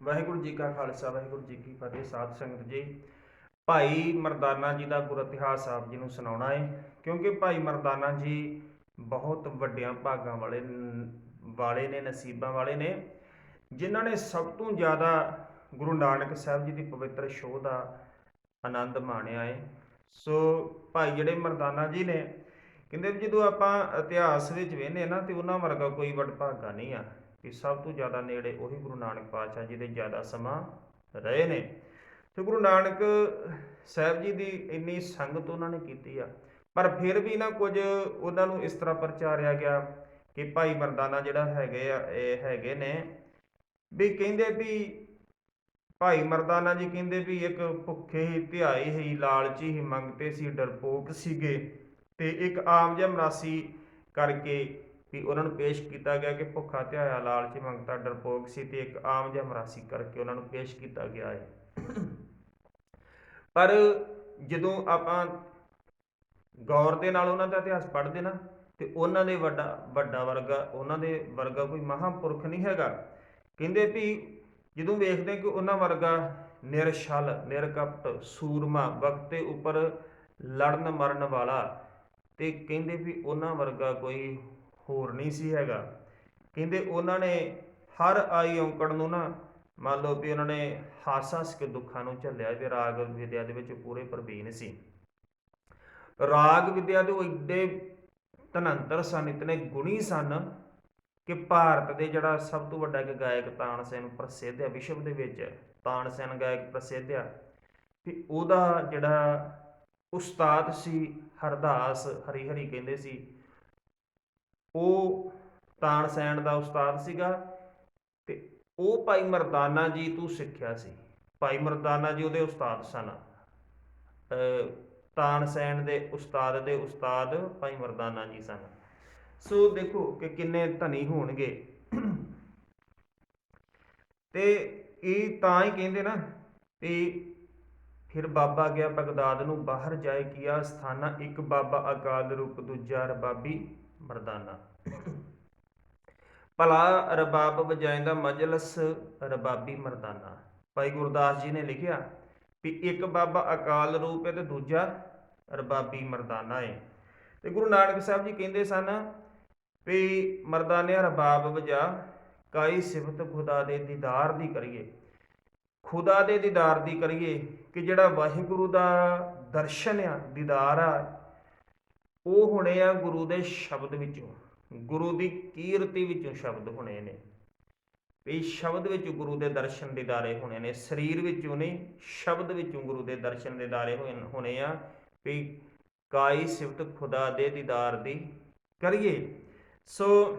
ਵਾਹਿਗੁਰੂ ਜੀ ਕਾ ਖਾਲਸਾ, ਵਾਹਿਗੁਰੂ ਜੀ ਕੀ ਫਤਿਹ, ਸਾਧ ਸੰਗਤ ਜੀ। ਭਾਈ ਮਰਦਾਨਾ ਜੀ ਦਾ ਗੁਰ ਇਤਿਹਾਸ ਆਪ ਜੀ ਨੂੰ ਸੁਣਾਉਣਾ ਹੈ ਕਿਉਂਕਿ ਭਾਈ ਮਰਦਾਨਾ ਜੀ ਬਹੁਤ ਵੱਡਿਆਂ ਭਾਗਾਂ ਵਾਲੇ ਵਾਲੇ ਨੇ, ਨਸੀਬਾਂ ਵਾਲੇ ਨੇ, ਜਿਨ੍ਹਾਂ ਨੇ ਸਭ ਤੋਂ ਜ਼ਿਆਦਾ ਗੁਰੂ ਨਾਨਕ ਸਾਹਿਬ ਜੀ ਦੀ ਪਵਿੱਤਰ ਸ਼ੋਅ ਦਾ ਆਨੰਦ ਮਾਣਿਆ ਹੈ ਸੋ ਭਾਈ ਜਿਹੜੇ ਮਰਦਾਨਾ ਜੀ ਨੇ, ਕਹਿੰਦੇ ਵੀ ਜਦੋਂ ਆਪਾਂ ਇਤਿਹਾਸ ਵਿੱਚ ਵੇਖਨੇ ਨਾ, ਤੇ ਉਹਨਾਂ ਵਰਗਾ ਕੋਈ ਵਡਭਾਗਾ ਨਹੀਂ ਆ। ਕਿ ਸਭ ਤੋਂ ਜ਼ਿਆਦਾ ਨੇੜੇ ਉਹੀ ਗੁਰੂ ਨਾਨਕ ਪਾਤਸ਼ਾਹ ਜੀ ਦੇ ਜ਼ਿਆਦਾ ਸਮਾਂ ਰਹੇ ਨੇ। ਤੇ ਗੁਰੂ ਨਾਨਕ ਸਾਹਿਬ ਜੀ ਦੀ ਇੰਨੀ ਸੰਗਤ ਉਹਨਾਂ ਨੇ ਕੀਤੀ ਆ, ਪਰ ਫਿਰ ਵੀ ਨਾ ਕੁਝ ਉਹਨਾਂ ਨੂੰ ਇਸ ਤਰ੍ਹਾਂ ਪ੍ਰਚਾਰਿਆ ਗਿਆ ਕਿ ਭਾਈ ਮਰਦਾਨਾ ਜਿਹੜਾ ਹੈਗੇ ਆ, ਇਹ ਹੈਗੇ ਨੇ ਵੀ ਕਹਿੰਦੇ ਵੀ ਭਾਈ ਮਰਦਾਨਾ ਜੀ ਕਹਿੰਦੇ ਵੀ ਇੱਕ ਭੁੱਖੇ ਹੀ ਧਿਆਏ ਹੀ, ਲਾਲਚੀ ਹੀ ਮੰਗਤੇ ਸੀ, ਡਰਪੋਕ ਸੀਗੇ ਤੇ ਇੱਕ ਆਮ ਜਿਹਾ ਮਰਾਸੀ ਕਰਕੇ ਵੀ ਉਹਨਾਂ ਨੂੰ ਪੇਸ਼ ਕੀਤਾ ਗਿਆ ਕਿ ਭੁੱਖਾ ਧਿਆਇਆ ਲਾਲਚੀ ਮੰਗਤਾ ਡਰਪੋਕ ਸੀ ਤੇ ਇੱਕ ਆਮ ਜਿਹਾ ਮਰਾਸੀ ਕਰਕੇ ਉਹਨਾਂ ਨੂੰ ਪੇਸ਼ ਕੀਤਾ ਗਿਆ ਹੈ। ਪਰ ਜਦੋਂ ਆਪਾਂ ਗੌਰ ਦੇ ਨਾਲ ਉਹਨਾਂ ਦਾ ਇਤਿਹਾਸ ਪੜ੍ਹਦੇ ਨਾ, ਤੇ ਉਹਨਾਂ ਦੇ ਵੱਡਾ ਵੱਡਾ ਵਰਗਾ, ਉਹਨਾਂ ਦੇ ਵਰਗਾ ਕੋਈ ਮਹਾਂਪੁਰਖ ਨਹੀਂ ਹੈਗਾ। ਕਹਿੰਦੇ ਵੀ ਜਦੋਂ ਵੇਖਦੇ ਕਿ ਉਹਨਾਂ ਵਰਗਾ ਨਿਰਛਲ ਨਿਰਕਪਟ, ਸੂਰਮਾ, ਵਕਤ ਦੇ ਉੱਪਰ ਲੜਨ ਮਰਨ ਵਾਲਾ, ਤੇ ਕਹਿੰਦੇ ਵੀ ਉਹਨਾਂ ਵਰਗਾ ਕੋਈ ਹੋਰ ਨਹੀਂ ਸੀ ਹੈਗਾ। ਕਹਿੰਦੇ ਉਹਨਾਂ ਨੇ ਹਰ ਆਈ ਔਂਕੜ ਨੂੰ ਨਾ ਮੰਨ ਲਓ ਵੀ ਉਹਨਾਂ ਨੇ ਹੱਸ ਹੱਸ ਕੇ ਦੁੱਖਾਂ ਨੂੰ ਝੱਲਿਆ ਤੇ ਰਾਗ ਵਿਦਿਆ ਦੇ ਵਿੱਚ ਪੂਰੇ ਪ੍ਰਵੀਨ ਸੀ। ਰਾਗ ਵਿਦਿਆ ਦੇ ਉਹ ਇੱਡੇ ਧਨੰਤਰ ਸਨ, ਇਤਨੇ ਗੁਣੀ ਸਨ ਕਿ ਭਾਰਤ ਦੇ ਜਿਹੜਾ ਸਭ ਤੋਂ ਵੱਡਾ ਇੱਕ ਗਾਇਕ ਤਾਨਸੇਨ ਪ੍ਰਸਿੱਧ ਹੈ ਵਿਸ਼ਵ ਦੇ ਵਿੱਚ ਤਾਨਸੇਨ ਗਾਇਕ ਪ੍ਰਸਿੱਧ ਆ। ਤੇ ਉਹਦਾ ਜਿਹੜਾ ਉਸਤਾਦ ਸੀ ਹਰਦਾਸ ਹਰੀ ਹਰੀ ਕਹਿੰਦੇ ਸੀ ਉਹ ਤਾਨਸੈਨ ਦਾ ਉਸਤਾਦ ਸੀਗਾ ਤੇ ਉਹ ਭਾਈ ਮਰਦਾਨਾ ਜੀ ਤੋਂ ਸਿੱਖਿਆ ਸੀ। ਭਾਈ ਮਰਦਾਨਾ ਜੀ ਉਹਦੇ ਉਸਤਾਦ ਸਨ। ਅਹ ਤਾਨਸੈਨ ਦੇ ਉਸਤਾਦ ਦੇ ਉਸਤਾਦ ਭਾਈ ਮਰਦਾਨਾ ਜੀ ਸਨ। ਸੋ ਦੇਖੋ ਕਿ ਕਿੰਨੇ ਧਨੀ ਹੋਣਗੇ। ਤੇ ਇਹ ਤਾਂ ਹੀ ਕਹਿੰਦੇ ਨਾ ਵੀ ਫਿਰ ਬਾਬਾ ਗਿਆ ਬਗਦਾਦ ਨੂੰ ਬਾਹਰ ਜਾਏ ਕੀਆ ਸਥਾਨਾ ਇੱਕ ਬਾਬਾ ਅਕਾਲ ਰੂਪ, ਦੂਜਾ ਰਬਾਬੀ। ਮਰਦਾਨਾ। ਭਲਾ ਰਬਾਬ ਵਜਾਇੰਦਾ ਮਜਲਸ ਰਬਾਬੀ ਮਰਦਾਨਾ। ਭਾਈ ਗੁਰਦਾਸ ਜੀ ਨੇ ਲਿਖਿਆ ਵੀ ਇੱਕ ਬਾਬਾ ਅਕਾਲ ਰੂਪ ਹੈ ਤੇ ਦੂਜਾ ਰਬਾਬੀ ਮਰਦਾਨਾ ਹੈ ਤੇ ਗੁਰੂ ਨਾਨਕ ਸਾਹਿਬ ਜੀ ਕਹਿੰਦੇ ਸਨ ਵੀ ਮਰਦਾਨਿਆ ਰਬਾਬ ਵਜਾ ਕਾਈ ਸਿਫਤ ਖੁਦਾ ਦੇ ਦੀਦਾਰ ਦੀ ਕਰੀਏ। ਖੁਦਾ ਦੇ ਦੀਦਾਰ ਦੀ ਕਰੀਏ ਕਿ ਜਿਹੜਾ ਵਾਹਿਗੁਰੂ ਦਾ ਦਰਸ਼ਨ ਆ, ਦੀਦਾਰ ਆ ਉਹ ਹੋਣੇ ਆ ਗੁਰੂ ਦੇ ਸ਼ਬਦ ਵਿੱਚੋਂ, ਗੁਰੂ ਦੀ ਕੀਰਤੀ ਵਿੱਚੋਂ ਸ਼ਬਦ ਹੋਣੇ ਨੇ। ਵੀ ਸ਼ਬਦ ਵਿੱਚ ਗੁਰੂ ਦੇ ਦਰਸ਼ਨ ਦੀਦਾਰੇ ਹੋਣੇ ਨੇ, ਸਰੀਰ ਵਿੱਚੋਂ ਨਹੀਂ, ਸ਼ਬਦ ਵਿੱਚੋਂ ਗੁਰੂ ਦੇ ਦਰਸ਼ਨ ਦੀਦਾਰੇ ਹੋਏ- ਹੋਣੇ ਆ। ਵੀ ਕਾਈ ਸਿਫਤ ਖੁਦਾ ਦੇ ਦੀਦਾਰ ਦੀ ਕਰੀਏ। ਸੋ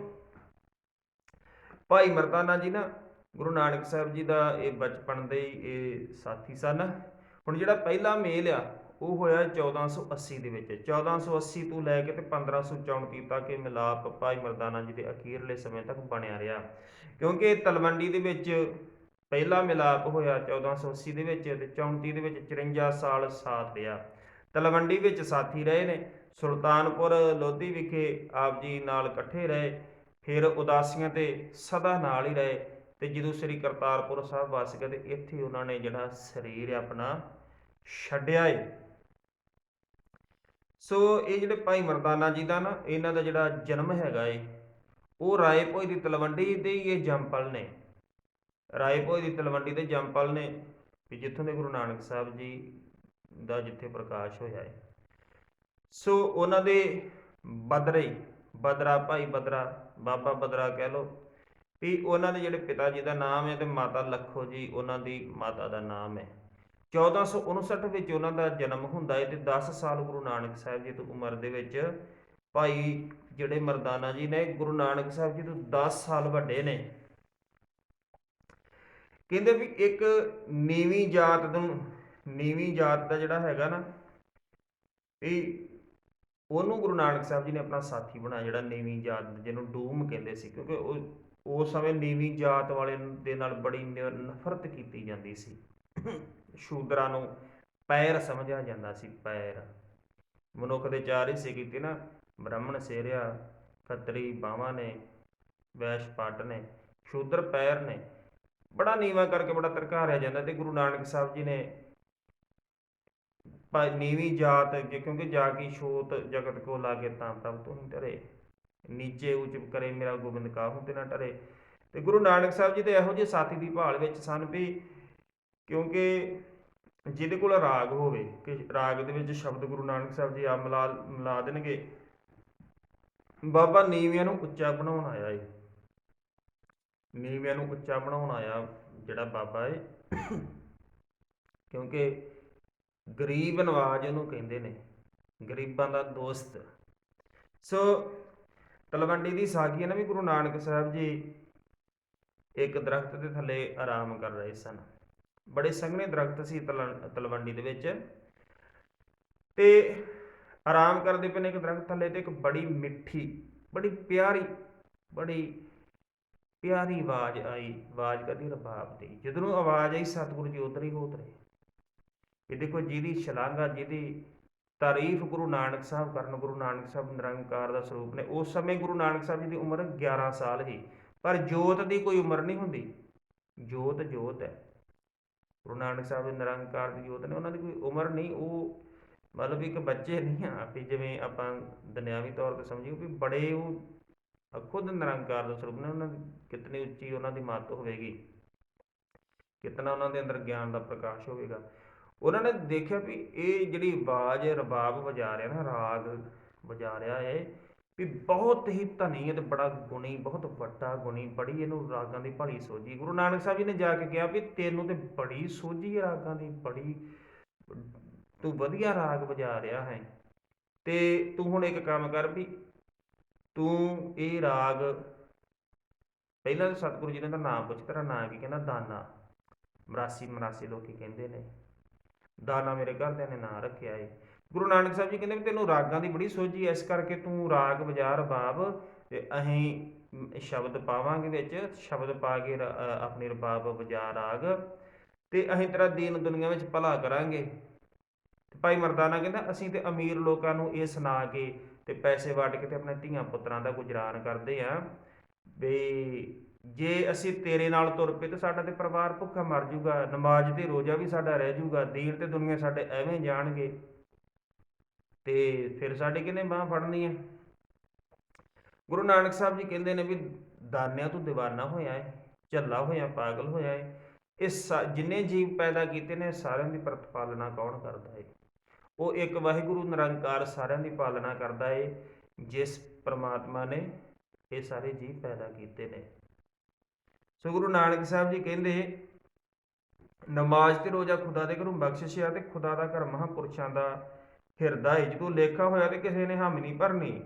ਭਾਈ ਮਰਦਾਨਾ ਜੀ ਨਾ, ਗੁਰੂ ਨਾਨਕ ਸਾਹਿਬ ਜੀ ਦਾ ਇਹ ਬਚਪਨ ਦੇ ਹੀ ਇਹ ਸਾਥੀ ਸਨ। ਹੁਣ ਜਿਹੜਾ ਪਹਿਲਾ ਮੇਲ ਆ ਉਹ ਹੋਇਆ 1480 ਦੇ ਵਿੱਚ। 1480 ਤੋਂ ਲੈ ਕੇ ਤੇ 1534 ਤੱਕ ਇਹ ਮਿਲਾਪ ਭਾਈ ਮਰਦਾਨਾ ਜੀ ਦੇ ਅਖੀਰਲੇ ਸਮੇਂ ਤੱਕ ਬਣਿਆ ਰਿਹਾ। ਕਿਉਂਕਿ ਤਲਵੰਡੀ ਦੇ ਵਿੱਚ ਪਹਿਲਾ ਮਿਲਾਪ ਹੋਇਆ 1480 ਦੇ ਵਿੱਚ ਤੇ 34 ਦੇ ਵਿੱਚ 54 ਸਾਲ ਸਾਥ ਰਿਹਾ। ਤਲਵੰਡੀ ਵਿੱਚ ਸਾਥੀ ਰਹੇ ਨੇ। ਸੁਲਤਾਨਪੁਰ ਲੋਧੀ ਵਿਖੇ ਆਪ ਜੀ ਨਾਲ ਇਕੱਠੇ ਰਹੇ। ਫਿਰ ਉਦਾਸੀਆਂ ਤੇ ਸਦਾ ਨਾਲ ਹੀ ਰਹੇ। ਤੇ ਜਦੋਂ ਸ੍ਰੀ ਕਰਤਾਰਪੁਰ ਸਾਹਿਬ ਵਸ ਗਏ ਤੇ ਇੱਥੇ ਉਹਨਾਂ ਨੇ ਜਿਹੜਾ ਸਰੀਰ ਆਪਣਾ ਛੱਡਿਆ ਏ। ਸੋ ਇਹ ਜਿਹੜੇ ਭਾਈ ਮਰਦਾਨਾ ਜੀ ਦਾ ਨਾ, ਇਹਨਾਂ ਦਾ ਜਿਹੜਾ ਜਨਮ ਹੈਗਾ ਏ, ਉਹ ਰਾਏਪੁਰ ਦੀ ਤਲਵੰਡੀ ਦੇ ਹੀ ਇਹ ਜੰਪਲ ਨੇ। ਰਾਏਪੁਰ ਦੀ ਤਲਵੰਡੀ ਦੇ ਜੰਪਲ ਨੇ, ਵੀ ਜਿੱਥੋਂ ਦੇ ਗੁਰੂ ਨਾਨਕ ਸਾਹਿਬ ਜੀ ਦਾ ਜਿੱਥੇ ਪ੍ਰਕਾਸ਼ ਹੋਇਆ ਏ। ਸੋ ਉਹਨਾਂ ਦੇ ਬਦਰੇ, ਬਦਰਾ ਭਾਈ ਬਦਰਾ, ਬਾਬਾ ਬਦਰਾ ਕਹਿ ਲੋ ਵੀ ਉਹਨਾਂ ਦੇ ਜਿਹੜੇ ਪਿਤਾ ਜੀ ਦਾ ਨਾਮ ਹੈ ਤੇ ਮਾਤਾ ਲਖੋ ਜੀ, ਉਹਨਾਂ ਦੀ ਮਾਤਾ ਦਾ ਨਾਮ ਹੈ 1459 ਵਿੱਚ ਉਹਨਾਂ ਦਾ ਜਨਮ ਹੁੰਦਾ ਹੈ ਤੇ 10 ਸਾਲ ਗੁਰੂ ਨਾਨਕ ਸਾਹਿਬ ਜੀ ਤੋਂ ਉਮਰ ਦੇ ਵਿੱਚ ਭਾਈ ਜਿਹੜੇ ਮਰਦਾਨਾ ਜੀ ਨੇ, ਗੁਰੂ ਨਾਨਕ ਸਾਹਿਬ ਜੀ ਤੋਂ 10 ਸਾਲ ਵੱਡੇ ਨੇ। ਕਹਿੰਦੇ ਵੀ ਇੱਕ ਨੀਵੀਂ ਜਾਤ ਨੂੰ, ਨੀਵੀਂ ਜਾਤ ਦਾ ਜਿਹੜਾ ਹੈਗਾ ਨਾ ਇਹ ਉਹਨੂੰ ਗੁਰੂ ਨਾਨਕ ਸਾਹਿਬ ਜੀ ਨੇ ਆਪਣਾ ਸਾਥੀ ਬਣਾਇਆ, ਜਿਹੜਾ ਨੀਵੀਂ ਜਾਤ ਜਿਹਨੂੰ ਡੂਮ ਕਹਿੰਦੇ ਸੀ, ਕਿਉਂਕਿ ਉਹ ਉਸ ਸਮੇਂ ਨੀਵੀਂ ਜਾਤ ਵਾਲੇ ਦੇ ਨਾਲ ਬੜੀ ਨ- ਨਫ਼ਰਤ ਕੀਤੀ ਜਾਂਦੀ ਸੀ। ਸ਼ੂਦਰਾਂ ਨੂੰ ਪੈਰ ਸਮਝਿਆ ਜਾਂਦਾ ਸੀ, ਪੈਰ। ਮਨੁੱਖ ਦੇ ਚਾਰ ਹਿੱਸੇ ਕੀਤੇ ਨਾ, ਬ੍ਰਾਹਮਣ ਸੇਰਿਆ, ਖੱਤਰੀ, ਬਾਵਾਂ ਨੇ, ਵੈਸ਼ ਪੱਟ ਨੇ, ਸ਼ੂਦਰ ਪੈਰ ਨੇ। ਬੜਾ ਨੀਵਾ ਕਰਕੇ ਬੜਾ ਤਰਕਾਰਿਆ ਜਾਂਦਾ ਤੇ ਗੁਰੂ ਨਾਨਕ ਸਾਹਿਬ ਜੀ ਨੇ ਭਾਈ ਨੀਵੀਂ ਜਾਤ ਜੇ ਕਿਉਂਕਿ ਜਾ ਕੀ ਛੋਤ ਜਗਤ ਕੋ ਲਾਗੇ ਤਾਂ ਪ੍ਰਭ ਤੋਂ ਹੀ ਟਰੇ ਨੀਚੇ ਉਚ ਕਰੇ ਮੇਰਾ ਗੋਬਿੰਦ ਕਾਹੂ ਤੇ ਨਾ ਡਰੇ। ਤੇ ਗੁਰੂ ਨਾਨਕ ਸਾਹਿਬ ਜੀ ਤੇ ਇਹੋ ਜਿਹੇ ਸਾਥੀ ਦੀ ਭਾਲ ਵਿੱਚ ਸਨ ਵੀ ਕਿਉਂਕਿ ਜਿਹਦੇ ਕੋਲ ਰਾਗ ਹੋਵੇ, ਕਿ ਰਾਗ ਦੇ ਵਿੱਚ ਸ਼ਬਦ ਗੁਰੂ ਨਾਨਕ ਸਾਹਿਬ ਜੀ ਆ ਮਿਲਾ ਮਿਲਾ ਦੇਣਗੇ। ਬਾਬਾ ਨੀਵਿਆਂ ਨੂੰ ਉੱਚਾ ਬਣਾਉਣ ਆਇਆ ਏ। ਨੀਵਿਆਂ ਨੂੰ ਉੱਚਾ ਬਣਾਉਣ ਆਇਆ ਜਿਹੜਾ ਬਾਬਾ ਏ। ਕਿਉਂਕਿ ਗਰੀਬ ਨਵਾਜ ਉਹਨੂੰ ਕਹਿੰਦੇ ਨੇ, ਗਰੀਬਾਂ ਦਾ ਦੋਸਤ। ਸੋ ਤਲਵੰਡੀ ਦੀ ਸਾਖੀ ਹੈ ਨਾ ਵੀ ਗੁਰੂ ਨਾਨਕ ਸਾਹਿਬ ਜੀ ਇੱਕ ਦਰਖਤ ਦੇ ਥੱਲੇ ਆਰਾਮ ਕਰ ਰਹੇ ਸਨ। ਬੜੇ ਸੰਘਣੇ ਦਰਖਤ ਸੀ ਤਲੰ- ਤਲਵੰਡੀ ਦੇ ਵਿੱਚ। ਤੇ ਆਰਾਮ ਕਰਦੇ ਪਏ ਨੇ ਇੱਕ ਦਰਖਤ ਥੱਲੇ ਤੇ ਇੱਕ ਬੜੀ ਮਿੱਠੀ, ਬੜੀ ਪਿਆਰੀ ਬੜੀ ਪਿਆਰੀ ਆਵਾਜ਼ ਆਈ, ਆਵਾਜ਼ ਕਦੀ ਰਬਾਬ ਦੀ ਜਦੋਂ ਆਵਾਜ਼ ਆਈ, ਸਤਿਗੁਰੂ ਜੀ ਉਧਰ ਹੀ ਹੋ ਉਤਰੇ ਇਹ ਦੇਖੋ ਜਿਹਦੀ ਸ਼ਲਾਘਾ, ਜਿਹਦੀ ਤਾਰੀਫ ਗੁਰੂ ਨਾਨਕ ਸਾਹਿਬ ਕਰਨ, ਗੁਰੂ ਨਾਨਕ ਸਾਹਿਬ ਨਿਰੰਕਾਰ ਦਾ ਸਰੂਪ ਨੇ, ਉਸ ਸਮੇਂ ਗੁਰੂ ਨਾਨਕ ਸਾਹਿਬ ਜੀ ਦੀ ਉਮਰ 11 ਸਾਲ ਸੀ। ਪਰ ਜੋਤ ਦੀ ਕੋਈ ਉਮਰ ਨਹੀਂ ਹੁੰਦੀ। ਜੋਤ ਜੋਤ ਹੈ। ਗੁਰੂ ਨਾਨਕ ਸਾਹਿਬ ਦੇ ਨਿਰੰਕਾਰ ਦੀ ਜੋਤ ਨੇ ਉਹਨਾਂ ਦੀ ਕੋਈ ਉਮਰ ਨਹੀਂ, ਉਹ ਮਤਲਬ ਇੱਕ ਬੱਚੇ ਨਹੀਂ ਆ, ਵੀ ਜਿਵੇਂ ਆਪਾਂ ਦੁਨਿਆਵੀ ਤੌਰ ਤੇ ਸਮਝੀਏ ਵੀ ਬੜੇ ਉਹ ਖੁਦ ਨਿਰੰਕਾਰ ਦਾ ਸਰੂਪ ਨੇ, ਉਹਨਾਂ ਦੀ ਕਿਤਨੀ ਉੱਚੀ ਉਹਨਾਂ ਦੀ ਮੱਤ ਹੋਵੇਗੀ, ਕਿਤਨਾ ਉਹਨਾਂ ਦੇ ਅੰਦਰ ਗਿਆਨ ਦਾ ਪ੍ਰਕਾਸ਼ ਹੋਵੇਗਾ। ਉਹਨਾਂ ਨੇ ਦੇਖਿਆ ਵੀ ਇਹ ਜਿਹੜੀ ਆਵਾਜ਼ ਰਬਾਬ ਵਜਾ ਰਿਹਾ ਨਾ, ਰਾਗ ਵਜਾ ਰਿਹਾ ਹੈ ਵੀ ਬਹੁਤ ਹੀ ਧਨੀ ਤੇ ਬੜਾ ਗੁਣੀ, ਬਹੁਤ ਵੱਡਾ ਗੁਣੀ, ਬੜੀ ਇਹਨੂੰ ਰਾਗਾਂ ਦੀ ਭਲੀ ਸੋਝੀ। ਗੁਰੂ ਨਾਨਕ ਸਾਹਿਬ ਜੀ ਨੇ ਜਾ ਕੇ ਕਿਹਾ ਵੀ ਤੈਨੂੰ ਤੇ ਬੜੀ ਸੋਝੀ ਹੈ ਰਾਗਾਂ ਦੀ, ਬੜੀ ਤੂੰ ਵਧੀਆ ਰਾਗ ਵਜਾ ਰਿਹਾ ਹੈ। ਤੇ ਤੂੰ ਹੁਣ ਇੱਕ ਕੰਮ ਕਰ ਵੀ ਤੂੰ ਇਹ ਰਾਗ, ਪਹਿਲਾਂ ਤਾਂ ਸਤਿਗੁਰੂ ਜੀ ਨੇ ਤਾਂ ਨਾਮ ਪੁੱਛ ਤੇਰਾ ਨਾਂ ਕੀ ਕਹਿੰਦਾ? ਦਾਨਾ। ਮਰਾਸੀ ਮਰਾਸੀ ਲੋਕੀ ਕਹਿੰਦੇ ਨੇ। ਦਾਨਾ ਮੇਰੇ ਘਰਦਿਆਂ ਨੇ ਨਾਂ ਰੱਖਿਆ ਏ। ਗੁਰੂ ਨਾਨਕ ਸਾਹਿਬ ਜੀ ਕਹਿੰਦੇ ਵੀ ਤੈਨੂੰ ਰਾਗਾਂ ਦੀ ਬੜੀ ਸੋਝੀ ਐ, ਇਸ ਕਰਕੇ ਤੂੰ ਰਾਗ ਵਜਾ ਰਬਾਬ ਤੇ ਅਸੀਂ ਸ਼ਬਦ ਪਾਵਾਂਗੇ ਵਿੱਚ, ਸ਼ਬਦ ਪਾ ਕੇ ਆਪਣੇ ਰਬਾਬ ਵਜਾ ਰਾਗ ਤੇ ਅਸੀਂ ਤੇਰਾ ਦੀਨ ਦੁਨੀਆ ਵਿੱਚ ਭਲਾ ਕਰਾਂਗੇ। ਤੇ ਭਾਈ ਮਰਦਾਨਾ ਕਹਿੰਦਾ, ਅਸੀਂ ਤੇ ਅਮੀਰ ਲੋਕਾਂ ਨੂੰ ਇਹ ਸੁਣਾ ਕੇ ਤੇ ਪੈਸੇ ਵੰਡ ਕੇ ਤੇ ਆਪਣੇ ਧੀਆਂ ਪੁੱਤਰਾਂ ਦਾ ਗੁਜ਼ਾਰਨ ਕਰਦੇ ਆ ਵੀ ਜੇ ਅਸੀਂ ਤੇਰੇ ਨਾਲ ਤੁਰ ਪਏ ਤੇ ਸਾਡਾ ਤੇ ਪਰਿਵਾਰ ਭੁੱਖਾ ਮਰ ਜਾਊਗਾ ਨਮਾਜ਼ ਤੇ ਰੋਜ਼ਾ ਵੀ ਸਾਡਾ ਰਹਿ ਜਾਊਗਾ ਦੀਨ ਤੇ ਦੁਨੀਆ ਸਾਡੇ ਐਵੇਂ ਜਾਣਗੇ। ਤੇ ਫਿਰ ਸਾਡੇ ਕਿਹਨੇ ਬਾਹ ਫੜਨੀ ਹੈ ਗੁਰੂ ਨਾਨਕ ਸਾਹਿਬ ਜੀ ਕਹਿੰਦੇ ਨੇ ਵੀ ਦਾਨਿਆਂ ਤੋਂ دیਵਾਨਾ ਹੋਇਆ ਹੈ ਝੱਲਾ ਹੋਇਆ, ਪਾਗਲ ਹੋਇਆ ਹੈ ਇਹ ਸਾ- ਜਿੰਨੇ ਜੀਵ ਪੈਦਾ ਕੀਤੇ ਨੇ, ਸਾਰਿਆਂ ਦੀ ਪ੍ਰਤਪਾਲਨਾ ਕੌਣ ਕਰਦਾ ਹੈ ਉਹ ਇੱਕ ਵਾਹਿਗੁਰੂ ਨਿਰੰਕਾਰ ਸਾਰਿਆਂ ਦੀ ਪਾਲਣਾ ਕਰਦਾ ਹੈ ਜਿਸ ਪ੍ਰਮਾਤਮਾ ਨੇ ਇਹ ਸਾਰੇ ਜੀਵ ਪੈਦਾ ਕੀਤੇ ਨੇ। ਸੋ ਗੁਰੂ ਨਾਨਕ ਸਾਹਿਬ ਜੀ ਕਹਿੰਦੇ, ਨਮਾਜ਼ ਤੇ ਰੋਜ਼ਾ ਖੁਦਾ ਦੇ ਘਰੋਂ ਬਖਸ਼ਿਸ਼ ਆ ਤੇ ਖੁਦਾ ਦਾ ਘਰ ਮਹਾਂਪੁਰਸ਼ਾਂ ਦਾ ਹਿਰਦਾ ਹੈ ਜਦੋਂ ਲੇਖਾ ਹੋਇਆ ਤੇ ਕਿਸੇ ਨੇ ਹਾਮੀ ਨਹੀਂ ਭਰਨੀ।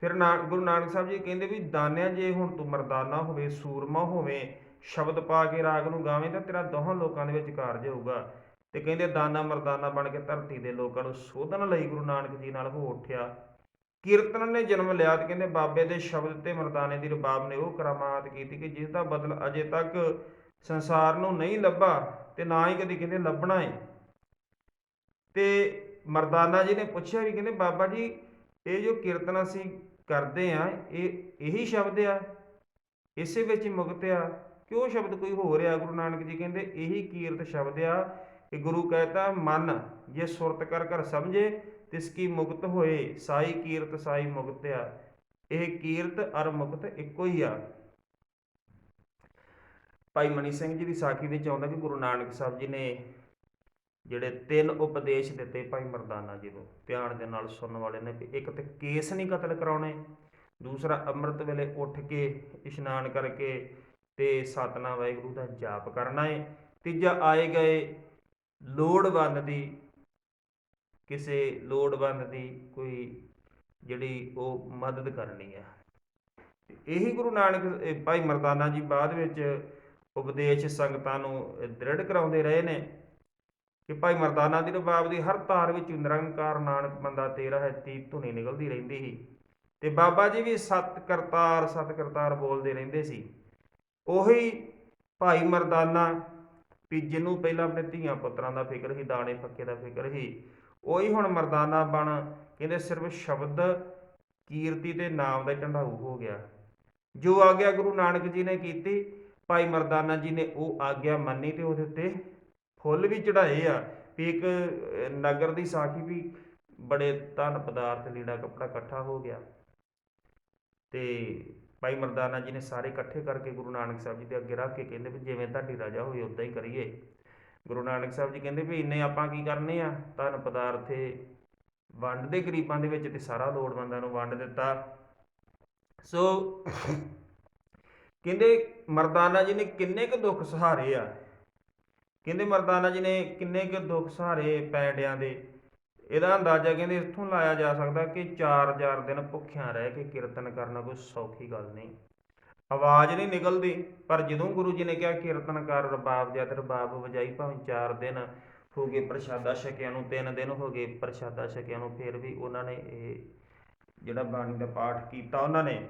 ਫਿਰ ਨਾ, ਗੁਰੂ ਨਾਨਕ ਸਾਹਿਬ ਜੀ ਕਹਿੰਦੇ ਵੀ ਦਾਨਿਆ ਜੇ ਹੁਣ ਤੂੰ ਮਰਦਾਨਾ ਹੋਵੇ, ਸੂਰਮਾ ਹੋਵੇ, ਸ਼ਬਦ ਪਾ ਕੇ ਰਾਗ ਨੂੰ ਗਾਵੇਂ ਤਾਂ ਤੇਰਾ ਦੋਹਾਂ ਲੋਕਾਂ ਦੇ ਵਿੱਚ ਕਾਰਜ ਹੋਊਗਾ। ਤੇ ਕਹਿੰਦੇ ਦਾਨਾ ਮਰਦਾਨਾ ਬਣ ਕੇ ਧਰਤੀ ਦੇ ਲੋਕਾਂ ਨੂੰ ਸੋਧਣ ਲਈ ਗੁਰੂ ਨਾਨਕ ਜੀ ਨਾਲ ਹੋ ਉੱਠਿਆ। ਕੀਰਤਨ ਨੇ ਜਨਮ ਲਿਆ ਤੇ ਕਹਿੰਦੇ ਬਾਬੇ ਦੇ ਸ਼ਬਦ ਤੇ ਮਰਦਾਨੇ ਦੀ ਰਬਾਬ ਨੇ ਉਹ ਕਰਾਮਾਤ ਕੀਤੀ ਕਿ ਜਿਸ ਦਾ ਬਦਲ ਅਜੇ ਤੱਕ ਸੰਸਾਰ ਨੂੰ ਨਹੀਂ ਲੱਭਾ ਤੇ ਨਾ ਹੀ ਕਦੀ ਕਹਿੰਦੇ ਲੱਭਣਾ ਹੈ ਤੇ ਮਰਦਾਨਾ ਜੀ ਨੇ ਪੁੱਛਿਆ ਵੀ ਕਹਿੰਦੇ, ਬਾਬਾ ਜੀ, ਇਹ ਜੋ ਕੀਰਤਨ ਅਸੀਂ ਕਰਦੇ ਆ, ਇਹ ਇਹੀ ਸ਼ਬਦ ਆ? ਇਸੇ ਵਿੱਚ ਹੀ ਮੁਕਤ ਆ? ਕਿਉਂ ਸ਼ਬਦ ਕੋਈ ਹੋਰ ਆ? ਗੁਰੂ ਨਾਨਕ ਜੀ ਕਹਿੰਦੇ, ਇਹੀ ਕੀਰਤ ਸ਼ਬਦ ਆ ਕਿ ਗੁਰੂ ਕਹਿੰਦਾ ਮਨ ਜੇ ਸੁਰਤ ਕਰ ਕਰ ਸਮਝੇ, ਤਿਸ ਕੀ ਮੁਕਤ ਹੋਏ? ਸਾਈ ਕੀਰਤ, ਸਾਈ ਮੁਕਤ ਆ। ਇਹ ਕੀਰਤ ਅਰ ਮੁਕਤ ਇੱਕੋ ਹੀ ਆ। ਭਾਈ ਮਨੀ ਸਿੰਘ ਜੀ ਦੀ ਸਾਖੀ ਵਿੱਚ ਆਉਂਦਾ ਕਿ ਗੁਰੂ ਨਾਨਕ ਸਾਹਿਬ ਜੀ ਨੇ ਜਿਹੜੇ ਤਿੰਨ ਉਪਦੇਸ਼ ਦਿੱਤੇ ਭਾਈ ਮਰਦਾਨਾ ਜੀ ਨੂੰ, ਧਿਆਨ ਦੇ ਨਾਲ ਸੁਣਨ ਵਾਲੇ ਨੇ ਵੀ ਇੱਕ ਤੇ ਕੇਸ ਨਹੀਂ ਕਤਲ ਕਰਾਉਣੇ, ਦੂਸਰਾ ਅੰਮ੍ਰਿਤ ਵੇਲੇ ਉੱਠ ਕੇ ਇਸ਼ਨਾਨ ਕਰਕੇ ਤੇ ਸਤਨਾਮ ਵਾਹਿਗੁਰੂ ਦਾ ਜਾਪ ਕਰਨਾ ਹੈ ਤੀਜਾ ਆਏ ਗਏ ਲੋੜਵੰਦ ਦੀ, ਕਿਸੇ ਲੋੜਵੰਦ ਦੀ ਕੋਈ ਜਿਹੜੀ ਉਹ ਮਦਦ ਕਰਨੀ ਹੈ ਇਹੀ ਗੁਰੂ ਨਾਨਕ ਭਾਈ ਮਰਦਾਨਾ ਜੀ ਬਾਅਦ ਵਿੱਚ ਉਪਦੇਸ਼ ਸੰਗਤਾਂ ਨੂੰ ਦ੍ਰਿੜ ਕਰਾਉਂਦੇ ਰਹੇ ਨੇ ਕਿ ਭਾਈ ਮਰਦਾਨਾ ਦੀ ਰਬਾਬ ਦੀ ਹਰ ਧਾਰ ਵਿੱਚ ਨਿਰੰਕਾਰ ਨਾਨਕ ਬੰਦਾ ਤੇਰਾ ਹੈ ਤੀ ਧੁਨੀ ਨਿਕਲਦੀ ਰਹਿੰਦੀ ਸੀ। ਤੇ ਬਾਬਾ ਜੀ ਵੀ ਸਤ ਕਰਤਾਰ ਸਤ ਕਰਤਾਰ ਬੋਲਦੇ ਰਹਿੰਦੇ ਸੀ। ਉਹੀ ਭਾਈ ਮਰਦਾਨਾ ਵੀ ਜਿਹਨੂੰ ਪਹਿਲਾਂ ਆਪਣੇ ਧੀਆਂ ਪੁੱਤਰਾਂ ਦਾ ਫਿਕਰ ਸੀ, ਦਾਣੇ ਫੱਕੇ ਦਾ ਫਿਕਰ ਸੀ, ਉਹੀ ਹੁਣ ਮਰਦਾਨਾ ਬਣ ਕਹਿੰਦੇ ਸਿਰਫ ਸ਼ਬਦ, ਕੀਰਤੀ ਤੇ ਨਾਮ ਦਾ ਢੰਡਾਊ ਹੋ ਗਿਆ। ਜੋ ਆਗਿਆ ਗੁਰੂ ਨਾਨਕ ਜੀ ਨੇ ਕੀਤੀ, ਭਾਈ ਮਰਦਾਨਾ ਜੀ ਨੇ ਉਹ ਆਗਿਆ ਮੰਨੀ ਤੇ ਉਹਦੇ ਉੱਤੇ ਫੁੱਲ ਵੀ ਚੜਾਏ ਆ ਵੀ ਇੱਕ ਨਗਰ ਦੀ ਸਾਖੀ ਵੀ ਬੜੇ ਧਨ ਪਦਾਰਥ, ਲੀੜਾ ਕੱਪੜਾ ਇਕੱਠਾ ਹੋ ਗਿਆ। ਤੇ ਭਾਈ ਮਰਦਾਨਾ ਜੀ ਨੇ ਸਾਰੇ ਇਕੱਠੇ ਕਰਕੇ ਗੁਰੂ ਨਾਨਕ ਸਾਹਿਬ ਜੀ ਦੇ ਅੱਗੇ ਰੱਖ ਕੇ ਕਹਿੰਦੇ ਵੀ ਜਿਵੇਂ ਤੁਹਾਡੀ ਰਾਜਾ ਹੋਵੇ ਉਦਾਂ ਹੀ ਕਰੀਏ। ਗੁਰੂ ਨਾਨਕ ਸਾਹਿਬ ਜੀ ਕਹਿੰਦੇ ਵੀ ਇੰਨੇ ਆਪਾਂ ਕੀ ਕਰਨੇ ਆ? ਧਨ ਪਦਾਰਥੇ ਵੰਡ ਦੇ ਗਰੀਬਾਂ ਦੇ ਵਿੱਚ ਤੇ ਸਾਰਾ ਲੋੜਵੰਦਾਂ ਨੂੰ ਵੰਡ ਦਿੱਤਾ। ਸੋ, ਕਹਿੰਦੇ ਮਰਦਾਨਾ ਜੀ ਨੇ ਕਿੰਨੇ ਕੁ ਦੁੱਖ ਸਹਾਰੇ ਆ। ਕਹਿੰਦੇ ਮਰਦਾਨਾ ਜੀ ਨੇ ਕਿੰਨੇ ਕੁ ਦੁੱਖ ਸਹਾਰੇ ਪੈਂਡਿਆਂ ਦੇ। ਇਹਦਾ ਅੰਦਾਜ਼ਾ ਕਹਿੰਦੇ ਇੱਥੋਂ ਲਾਇਆ ਜਾ ਸਕਦਾ ਕਿ 4000 ਦਿਨ ਭੁੱਖਿਆਂ ਰਹਿ ਕੇ ਕੀਰਤਨ ਕਰਨਾ ਕੋਈ ਸੌਖੀ ਗੱਲ ਨਹੀਂ। ਆਵਾਜ਼ ਨਹੀਂ ਨਿਕਲਦੀ, ਪਰ ਜਦੋਂ ਗੁਰੂ ਜੀ ਨੇ ਕਿਹਾ ਕੀਰਤਨ ਕਰ ਰਬਾਬ ਜਦ ਰਬਾਬ ਵਜਾਈ ਭਾਵੇਂ 4 ਦਿਨ ਹੋ ਗਏ ਪ੍ਰਸ਼ਾਦਾ ਛਕਿਆਂ ਨੂੰ 3 ਦਿਨ ਹੋ ਗਏ ਪ੍ਰਸ਼ਾਦਾ ਛਕਿਆਂ ਨੂੰ, ਫਿਰ ਵੀ ਉਹਨਾਂ ਨੇ ਇਹ ਜਿਹੜਾ ਬਾਣੀ ਦਾ ਪਾਠ ਕੀਤਾ ਉਹਨਾਂ ਨੇ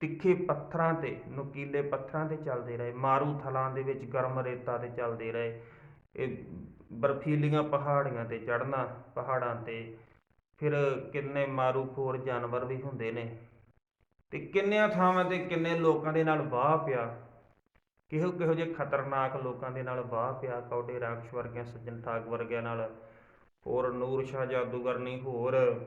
ਤਿੱਖੇ ਪੱਥਰਾਂ ਤੇ, ਨੁਕੀਲੇ ਪੱਥਰਾਂ ਤੇ ਚੱਲਦੇ ਰਹੇ। ਮਾਰੂ ਥਲਾਂ ਦੇ ਵਿੱਚ, ਗਰਮ ਰੇਤਾ ਤੇ ਚੱਲਦੇ ਰਹੇ। ਇਹ ਬਰਫੀਲੀਆਂ ਪਹਾੜੀਆਂ ਤੇ ਚੜ੍ਹਨਾ, ਪਹਾੜਾਂ ਤੇ। ਫਿਰ ਕਿੰਨੇ ਮਾਰੂ ਖੋਰ ਜਾਨਵਰ ਵੀ ਹੁੰਦੇ ਨੇ। ਤੇ ਕਿੰਨਿਆਂ ਥਾਵਾਂ ਤੇ ਕਿੰਨੇ ਲੋਕਾਂ ਦੇ ਨਾਲ ਵਾਹ ਪਿਆ। ਕਿਹੋ ਕਿਹੋ ਜਿਹੇ ਖਤਰਨਾਕ ਲੋਕਾਂ ਦੇ ਨਾਲ ਵਾਹ ਪਿਆ। ਕੌਡੇ ਰਾਖਸ਼ ਵਰਗਿਆਂ, ਸੱਜਣ ਠਾਕ ਵਰਗਿਆਂ ਨਾਲ। ਹੋਰ ਨੂਰ ਸ਼ਾਹ ਜਾਦੂਗਰਨੀ, ਹੋਰ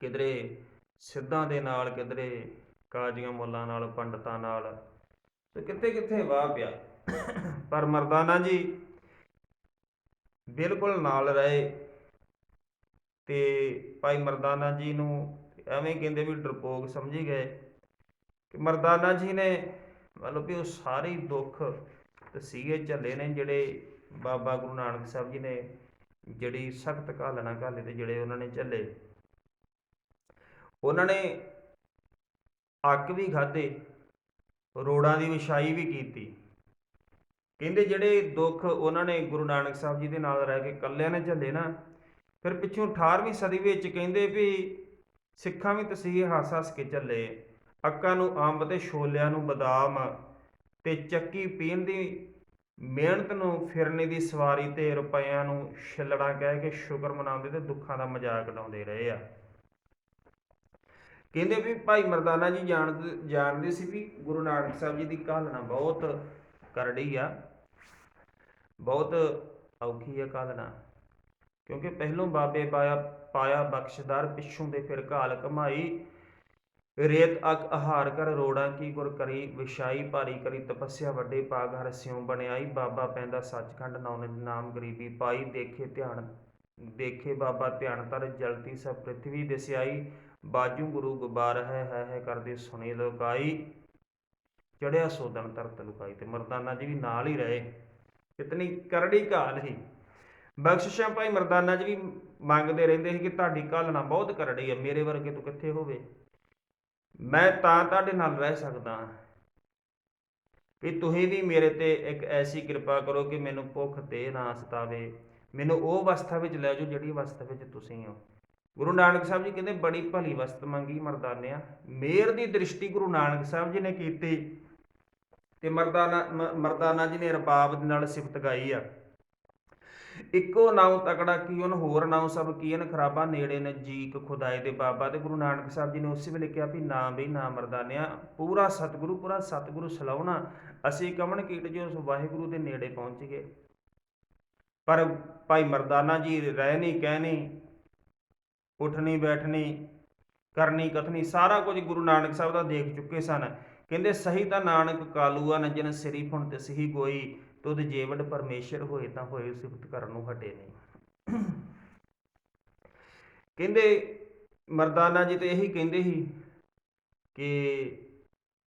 ਕਿਧਰੇ ਸਿੱਧਾਂ ਦੇ ਨਾਲ ਕਿਧਰੇ ਕਾਜ਼ੀਆਂ ਮੁੱਲਾਂ ਨਾਲ, ਪੰਡਤਾਂ ਨਾਲ। ਤੇ ਕਿੱਥੇ ਕਿੱਥੇ ਵਾਹ ਪਿਆ। ਪਰ ਮਰਦਾਨਾ ਜੀ। ਬਿਲਕੁਲ ਨਾਲ ਰਹੇ। ਤੇ ਭਾਈ ਮਰਦਾਨਾ ਜੀ ਨੂੰ ਐਵੇਂ ਕਹਿੰਦੇ ਵੀ ਡਰਪੋਕ ਸਮਝੀ ਗਏ। ਕਿ ਮਰਦਾਨਾ ਜੀ ਨੇ ਮਤਲਬ ਵੀ ਉਹ ਸਾਰੇ ਦੁੱਖ ਤਸੀਹੇ ਝੱਲੇ ਨੇ ਜਿਹੜੇ ਬਾਬਾ ਗੁਰੂ ਨਾਨਕ ਸਾਹਿਬ ਜੀ ਨੇ ਜਿਹੜੀ ਸਖਤ ਘਾਲਣਾ ਘਾਲੇ ਤੇ ਜਿਹੜੇ ਉਹਨਾਂ ਨੇ ਝੱਲੇ। ਉਹਨਾਂ ਨੇ ਅੱਕ ਵੀ ਖਾਦੇ ਰੋੜਾਂ ਦੀ ਵਿਛਾਈ ਵੀ ਕੀਤੀ। ਕਹਿੰਦੇ ਜਿਹੜੇ ਦੁੱਖ ਉਹਨਾਂ ਨੇ ਗੁਰੂ ਨਾਨਕ ਸਾਹਿਬ ਜੀ ਦੇ ਨਾਲ ਰਹਿ ਕੇ ਇਕੱਲਿਆਂ ਨੇ ਝੱਲੇ ਨਾ, ਫਿਰ ਪਿੱਛੋਂ 18ਵੀਂ ਸਦੀ ਵਿੱਚ ਕਹਿੰਦੇ ਵੀ ਸਿੱਖਾਂ ਵੀ ਤਸੀਹੇ ਹੱਸ ਹੱਸ ਕੇ ਝੱਲੇ ਅੱਕਾਂ ਨੂੰ ਅੰਬ ਤੇ ਛੋਲਿਆਂ ਨੂੰ ਬਦਾਮ ਤੇ ਚੱਕੀ ਪੀਣ ਦੀ ਮਿਹਨਤ ਨੂੰ ਫਿਰਨੇ ਦੀ ਸਵਾਰੀ ਤੇ ਰੁਪਈਆਂ ਨੂੰ ਛਿੱਲੜਾ ਕਹਿ ਕੇ ਸ਼ੁਕਰ ਮਨਾਉਂਦੇ ਤੇ ਦੁੱਖਾਂ ਦਾ ਮਜ਼ਾਕ ਉਡਾਉਂਦੇ ਰਹੇ ਆ। ਕਹਿੰਦੇ ਵੀ ਭਾਈ ਮਰਦਾਨਾ ਜੀ ਜਾਣਦੇ ਜਾਣਦੇ ਸੀ ਵੀ ਗੁਰੂ ਨਾਨਕ ਸਾਹਿਬ ਜੀ ਦੀ ਕਹਾਣਨਾ ਬਹੁਤ ਕਰੜੀ ਆ। ਬਹੁਤ ਔਖੀ ਆ ਕਾਲਣਾ ਕਿਉਂਕਿ ਪਹਿਲੋਂ ਬਾਬੇ ਪਾਇਆ ਪਾਇਆ ਬਖਸ਼ਦਾਰ, ਪਿੱਛੋਂ ਦੇ ਫਿਰ ਘਾਲ ਕਮਾਈ ਰੇਤ ਅਕ ਆਹਾਰ ਕਰ ਰੋੜਾਂ ਕੀ ਗੁਰ ਕਰੀ, ਵਿਛਾਈ ਭਾਰੀ ਕਰੀ, ਤਪੱਸਿਆ ਵੱਡੇ ਪਾਗ ਹਰ ਸਿਉ ਬਣਾਈ ਬਾਬਾ ਪੈਂਦਾ ਸੱਚਖੰਡ ਨਾਉ ਨਾਮ ਗਰੀਬੀ ਪਾਈ। ਦੇਖੇ ਧਿਆਨ, ਦੇਖੇ ਬਾਬਾ ਧਿਆਨ ਤਰ, ਜਲਤੀ ਸਭ ਪ੍ਰਿਥਵੀ ਦਿਸਿਆਈ। ਬਾਜੂ ਗੁਰੂ ਗੁਬਾਰ ਹੈ ਹੈ ਹੈ ਕਰਦੇ ਸੁਣੇ ਲੋਕਾਈ। ਚੜਿਆ ਸੋਦਨ ਤਰਤ ਲੁਕਾਈ ਤੇ ਮਰਦਾਨਾ ਜੀ ਵੀ ਨਾਲ ਹੀ ਰਹੇ। ਇਤਨੀ ਕਰੜੀ ਘਾਲ ਹੀ ਬਖਸ਼ਿਸ਼ਾਂ ਭਾਈ ਮਰਦਾਨਾ ਜੀ ਵੀ ਮੰਗਦੇ ਰਹਿੰਦੇ ਸੀ ਕਿ ਤੁਹਾਡੀ ਘਾਲਣਾ ਬਹੁਤ ਕਰੜੀ ਹੈ, ਮੇਰੇ ਵਰਗੇ ਤੂੰ ਕਿੱਥੇ ਹੋਵੇ? ਮੈਂ ਤਾਂ ਤੁਹਾਡੇ ਨਾਲ ਰਹਿ ਸਕਦਾ ਵੀ ਤੁਸੀਂ ਵੀ ਮੇਰੇ ਤੇ ਇੱਕ ਐਸੀ ਕਿਰਪਾ ਕਰੋ ਕਿ ਮੈਨੂੰ ਭੁੱਖ ਤੇ ਨਾ ਸਤਾਵੇ। ਮੈਨੂੰ ਉਹ ਅਵਸਥਾ ਵਿੱਚ ਲੈ ਜਾਓ ਜਿਹੜੀ ਅਵਸਥਾ ਵਿੱਚ ਤੁਸੀਂ ਹੋ। ਗੁਰੂ ਨਾਨਕ ਸਾਹਿਬ ਜੀ ਕਹਿੰਦੇ, ਬੜੀ ਭਲੀ ਵਸਤ ਮੰਗੀ ਮਰਦਾਨਿਆ। ਮੇਰ ਦੀ ਦ੍ਰਿਸ਼ਟੀ ਗੁਰੂ ਨਾਨਕ ਸਾਹਿਬ ਜੀ ਨੇ ਕੀਤੀ ਤੇ ਮਰਦਾਨਾ, ਮ- ਮਰਦਾਨਾ ਜੀ ਨੇ ਰਬਾਬ ਦੇ ਨਾਲ ਸਿਫਤ ਗਾਈ ਆ। ਇੱਕੋ ਨਾਉ ਤਕੜਾ ਕੀਨ ਹੋਰ ਨਾਉ ਸਭ ਕੀਨ ਖਰਾਬਾ ਨੇੜੇ ਨਜੀਕ ਖੁਦਾਏ ਦੇ ਬਾਬਾ। ਤੇ ਗੁਰੂ ਨਾਨਕ ਸਾਹਿਬ ਜੀ ਨੇ ਉਸੇ ਵੇਲੇ ਕਿਹਾ ਵੀ ਨਾ ਬਈ, ਨਾ ਮਰਦਾਨਿਆ, ਪੂਰਾ ਸਤਿਗੁਰੂ ਪੂਰਾ ਸਤਿਗੁਰੂ ਸਲਾਉਣਾ। ਅਸੀਂ ਕਮਣ ਕੀਟ ਜੋ ਵਾਹਿਗੁਰੂ ਦੇ ਨੇੜੇ ਪਹੁੰਚ ਗਏ। ਪਰ ਭਾਈ ਮਰਦਾਨਾ ਜੀ ਰਹਿ ਨਹੀਂ, ਕਹਿ ਨਹੀਂ ਉਠਣੀ, ਬੈਠਣੀ, ਕਰਨੀ, ਕਥਨੀ, ਸਾਰਾ ਕੁਝ ਗੁਰੂ ਨਾਨਕ ਸਾਹਿਬ ਦਾ ਦੇਖ ਚੁੱਕੇ ਸਨ। ਕਹਿੰਦੇ, ਸਹੀ ਤਾਂ ਨਾਨਕ ਕਾਲੂਆ ਨ ਸਰੀ ਫੁਣ ਤੇ ਸਹੀ ਗੋਈ, ਤੁਧ ਜੇਵੜ ਪਰਮੇਸ਼ਰ ਹੋਏ ਤਾਂ ਹੋਏ ਸਿਫਤ ਕਰਨ ਨੂੰ ਹਟੇ ਨਹੀਂ। ਕਹਿੰਦੇ, ਮਰਦਾਨਾ ਜੀ ਤੇ ਇਹੀ ਕਹਿੰਦੇ ਸੀ ਕਿ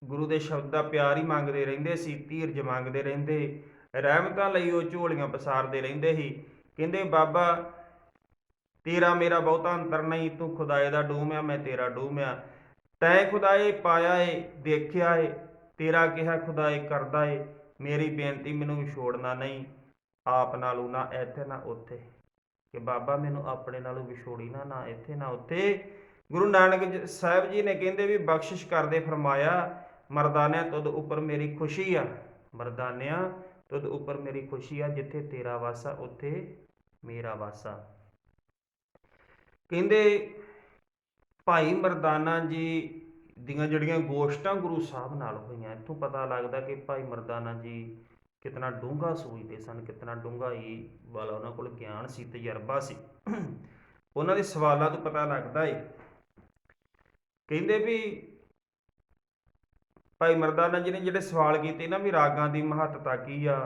ਗੁਰੂ ਦੇ ਸ਼ਬਦ ਦਾ ਪਿਆਰ ਹੀ ਮੰਗਦੇ ਰਹਿੰਦੇ ਸੀ, ਧੀਰਜ ਮੰਗਦੇ ਰਹਿੰਦੇ, ਰਹਿਮਤਾਂ ਲਈ ਉਹ ਝੋਲੀਆਂ ਪਸਾਰਦੇ ਰਹਿੰਦੇ ਸੀ। ਕਹਿੰਦੇ, ਬਾਬਾ ਤੇਰਾ ਮੇਰਾ ਬਹੁਤਾ ਅੰਤਰ ਨਹੀਂ, ਤੂੰ ਖੁਦਾਏ ਦਾ ਡੂਮ ਆ ਮੈਂ ਤੇਰਾ ਡੂਮ ਆ ਤੈਂ ਖੁਦਾਏ ਪਾਇਆ ਏ ਦੇਖਿਆ ਏ ਤੇਰਾ ਕਿਹਾ ਖੁਦਾਏ ਕਰਦਾ ਏ ਮੇਰੀ ਬੇਨਤੀ ਮੈਨੂੰ ਵਿਛੋੜਨਾ ਨਹੀਂ, ਆਪ ਨਾਲੋਂ ਨਾ ਇੱਥੇ ਨਾ ਉੱਥੇ। ਕਿ ਬਾਬਾ ਮੈਨੂੰ ਆਪਣੇ ਨਾਲੋਂ ਵਿਛੋੜੀ ਨਾ ਨਾ ਇੱਥੇ ਨਾ ਉੱਥੇ। ਗੁਰੂ ਨਾਨਕ ਸਾਹਿਬ ਜੀ ਨੇ ਕਹਿੰਦੇ ਵੀ ਬਖਸ਼ਿਸ਼ ਕਰਦੇ ਫਰਮਾਇਆ, ਮਰਦਾਨਿਆਂ ਤੁਧ ਉੱਪਰ ਮੇਰੀ ਖੁਸ਼ੀ ਆ। ਮਰਦਾਨਿਆਂ ਤੁਧ ਉੱਪਰ ਮੇਰੀ ਖੁਸ਼ੀ ਆ, ਜਿੱਥੇ ਤੇਰਾ ਵਾਸਾ, ਉੱਥੇ ਮੇਰਾ ਵਾਸਾ। ਕਹਿੰਦੇ ਭਾਈ ਮਰਦਾਨਾ ਜੀ ਦੀਆਂ ਜਿਹੜੀਆਂ ਗੋਸ਼ਟਾਂ ਗੁਰੂ ਸਾਹਿਬ ਨਾਲ ਹੋਈਆਂ, ਇੱਥੋਂ ਪਤਾ ਲੱਗਦਾ ਕਿ ਭਾਈ ਮਰਦਾਨਾ ਜੀ ਕਿਤਨਾ ਡੂੰਘਾ ਸੋਚਦੇ ਸਨ, ਕਿਤਨਾ ਡੂੰਘਾਈ ਵਾਲਾ ਉਹਨਾਂ ਕੋਲ ਗਿਆਨ ਸੀ, ਤਜਰਬਾ ਸੀ। ਉਹਨਾਂ ਦੇ ਸਵਾਲਾਂ ਤੋਂ ਪਤਾ ਲੱਗਦਾ ਏ। ਕਹਿੰਦੇ ਵੀ ਭਾਈ ਮਰਦਾਨਾ ਜੀ ਨੇ ਜਿਹੜੇ ਸਵਾਲ ਕੀਤੇ ਨਾ ਵੀ ਰਾਗਾਂ ਦੀ ਮਹੱਤਤਾ ਕੀ ਆ,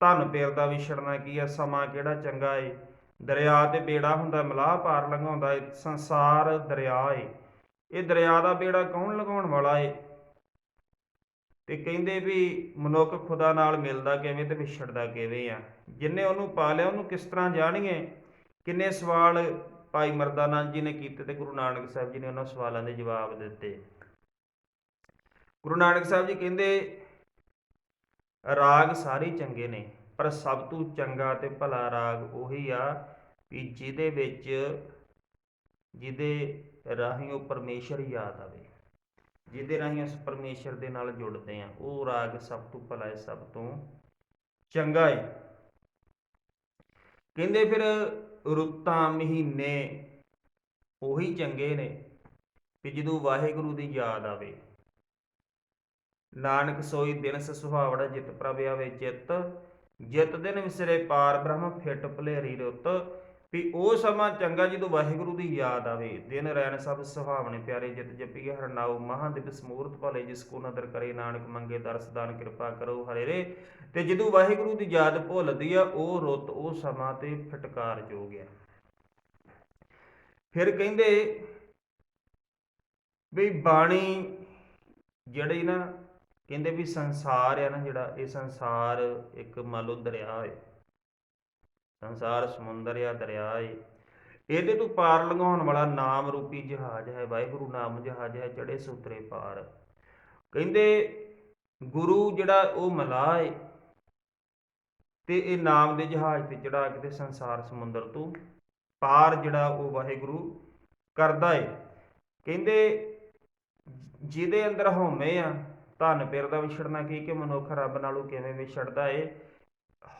ਧਨ ਪੇਰ ਦਾ ਵਿਛੜਨਾ ਕੀ ਆ, ਸਮਾਂ ਕਿਹੜਾ ਚੰਗਾ ਏ ਦਰਿਆ ਤੇ ਬੇੜਾ ਹੁੰਦਾ, ਮਲਾਹ ਪਾਰ ਲੰਘਾਉਂਦਾ ਏ, ਸੰਸਾਰ ਦਰਿਆ ਏ। ਇਹ ਦਰਿਆ ਦਾ ਬੇੜਾ ਕੌਣ ਲਗਾਉਣ ਵਾਲਾ ਏ? ਤੇ ਕਹਿੰਦੇ ਵੀ ਮਨੁੱਖ ਖੁਦਾ ਨਾਲ ਮਿਲਦਾ ਕਿਵੇਂ ਤੇ ਵਿਛੜਦਾ ਕਿਵੇਂ ਆ? ਜਿੰਨੇ ਉਹਨੂੰ ਪਾ ਲਿਆ, ਉਹਨੂੰ ਕਿਸ ਤਰ੍ਹਾਂ ਜਾਣੀਏ? ਕਿੰਨੇ ਸਵਾਲ ਭਾਈ ਮਰਦਾਨਾ ਜੀ ਨੇ ਕੀਤੇ ਤੇ ਗੁਰੂ ਨਾਨਕ ਸਾਹਿਬ ਜੀ ਨੇ ਉਹਨਾਂ ਸਵਾਲਾਂ ਦੇ ਜਵਾਬ ਦਿੱਤੇ। ਗੁਰੂ ਨਾਨਕ ਸਾਹਿਬ ਜੀ ਕਹਿੰਦੇ, ਰਾਗ ਸਾਰੇ ਚੰਗੇ ਨੇ, ਪਰ ਸਭ ਤੋਂ ਚੰਗਾ ਤੇ ਭਲਾ ਰਾਗ ਉਹੀ ਆ ਵੀ ਜਿਹਦੇ ਵਿੱਚ ਜਿਹਦੇ ਰਾਹੀਂ ਉਹ ਪਰਮੇਸ਼ਰ ਯਾਦ ਆਵੇ, ਜਿਹਦੇ ਰਾਹੀਂ ਉਸ ਪਰਮੇਸ਼ਰ ਦੇ ਨਾਲ ਜੁੜਦੇ ਆ ਉਹ ਰਾਗ ਸਭ ਤੋਂ ਭਲਾ ਹੈ, ਸਭ ਤੋਂ ਚੰਗਾ ਹੈ। ਕਹਿੰਦੇ ਫਿਰ ਰੁੱਤਾਂ ਮਹੀਨੇ ਉਹੀ ਚੰਗੇ ਨੇ ਵੀ ਜਦੋਂ ਵਾਹਿਗੁਰੂ ਦੀ ਯਾਦ ਆਵੇ। ਨਾਨਕ ਸੋਈ ਦਿਨ ਸੁਹਾਵੜਾ ਜਿਤ ਪ੍ਰਭ ਆਵੇ ਚਿੱਤ, ਜਿਤ ਦਿਨ ਵਿਸਰੇ ਪਾਰ ਬ੍ਰਹਮ ਫਿਟ ਭਲੇਰੀ ਰੁੱਤ ਵੀ ਉਹ ਸਮਾਂ ਚੰਗਾ ਜਦੋਂ ਵਾਹਿਗੁਰੂ ਦੀ ਯਾਦ ਆਵੇ, ਦਿਨ ਰੈਣ ਸਭ ਸੁਹਾਵਣੇ ਪਿਆਰੇ ਜਿਤ ਜਪੀਏ, ਹਰਨਾਉ ਮਹਾ ਦਿਵਸ ਮੂਰਤ ਭਲੇ, ਜਿਸ ਕੋ ਨਦਰ ਕਰੇ ਨਾਨਕ ਮੰਗੇ, ਦਰਸ ਦਾਨ ਕਿਰਪਾ ਕਰੋ ਹਰੇ ਰੇ ਤੇ ਜਦੋਂ ਵਾਹਿਗੁਰੂ ਦੀ ਯਾਦ ਭੁੱਲਦੀ ਆ, ਉਹ ਰੁੱਤ, ਉਹ ਸਮਾਂ ਤੇ ਫਟਕਾਰ ਜੋ ਗਿਆ ਫਿਰ ਕਹਿੰਦੇ ਵੀ ਬਾਣੀ ਜਿਹੜੀ ਨਾ, ਕਹਿੰਦੇ ਵੀ ਸੰਸਾਰ ਆ ਨਾ ਜਿਹੜਾ, ਇਹ ਸੰਸਾਰ ਇੱਕ ਮੰਨ ਲਓ ਦਰਿਆ ਹੈ ਸੰਸਾਰ ਸਮੁੰਦਰ ਜਾਂ ਦਰਿਆ ਏ। ਇਹਦੇ ਤੋਂ ਪਾਰ ਲੰਘਾਉਣ ਵਾਲਾ ਨਾਮ ਰੂਪੀ ਜਹਾਜ਼ ਹੈ, ਵਾਹਿਗੁਰੂ ਨਾਮ ਜਹਾਜ਼ ਹੈ ਚੜੇ ਸੁਤਰੇ ਪਾਰ ਕਹਿੰਦੇ ਗੁਰੂ ਜਿਹੜਾ ਉਹ ਮਲਾਹ ਏ ਤੇ ਇਹ ਨਾਮ ਦੇ ਜਹਾਜ਼ ਤੇ ਚੜਾ ਕੇ ਤੇ ਸੰਸਾਰ ਸਮੁੰਦਰ ਤੋਂ ਪਾਰ ਜਿਹੜਾ ਉਹ ਵਾਹਿਗੁਰੂ ਕਰਦਾ ਏ। ਕਹਿੰਦੇ ਜਿਹਦੇ ਅੰਦਰ ਹਉਮੈ ਆ, ਧਨ ਪੇਰ ਦਾ ਵਿਛੜਨਾ ਕੀ ਕਿ ਮਨੁੱਖ ਰੱਬ ਨਾਲੋਂ ਕਿਵੇਂ ਵਿਛੜਦਾ ਏ?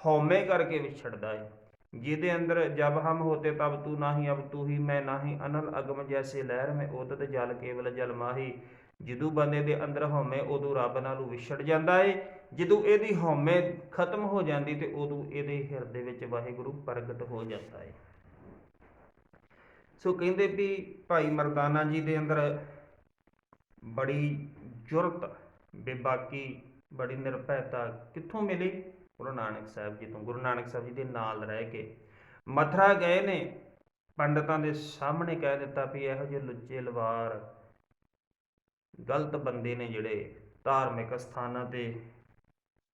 ਹਉਮੈ ਕਰਕੇ ਵਿਛੜਦਾ ਏ। ਜਿਹਦੇ ਅੰਦਰ ਜਬ ਹਮ ਹੋਤੇ ਤਬ ਤੂ ਨਾਹੀ, ਅਬ ਤੂ ਹੀ ਮੈਂ ਨਾਹੀ। ਅਨਲ ਅਗਮ ਜੈਸੇ ਲਹਿਰ ਮੈਂ ਉਦਤ ਜਲ ਕੇਵਲ ਜਲ ਮਾਹੀ। ਜਦੋਂ ਬੰਦੇ ਦੇ ਅੰਦਰ ਹਉਮੈ ਉਦੋਂ ਰੱਬ ਨਾਲੋਂ ਵਿਛੜ ਜਾਂਦਾ ਏ। ਜਦੋਂ ਇਹਦੀ ਹਉਮੈ ਖਤਮ ਹੋ ਜਾਂਦੀ ਤੇ ਉਦੋਂ ਇਹਦੇ ਹਿਰਦੇ ਵਿੱਚ ਵਾਹਿਗੁਰੂ ਪ੍ਰਗਟ ਹੋ ਜਾਂਦਾ ਏ। ਸੋ ਕਹਿੰਦੇ ਵੀ ਭਾਈ ਮਰਦਾਨਾ ਜੀ ਦੇ ਅੰਦਰ ਬੜੀ ਜੁਰਤ, ਬੇਬਾਕੀ, ਬੜੀ ਨਿਰਭੈਤਾ ਕਿੱਥੋਂ ਮਿਲੀ? ਗੁਰੂ ਨਾਨਕ ਸਾਹਿਬ ਜੀ ਤੋਂ, ਗੁਰੂ ਨਾਨਕ ਸਾਹਿਬ ਜੀ ਦੇ ਨਾਲ ਰਹਿ ਕੇ ਮਥਰਾ ਗਏ ਨੇ, ਪੰਡਤਾਂ ਦੇ ਸਾਹਮਣੇ ਕਹਿ ਦਿੱਤਾ ਵੀ ਇਹੋ ਜਿਹੇ ਲੁੱਚੇ ਲਵਾਰ ਗਲਤ ਬੰਦੇ ਨੇ ਜਿਹੜੇ ਧਾਰਮਿਕ ਸਥਾਨਾਂ ਤੇ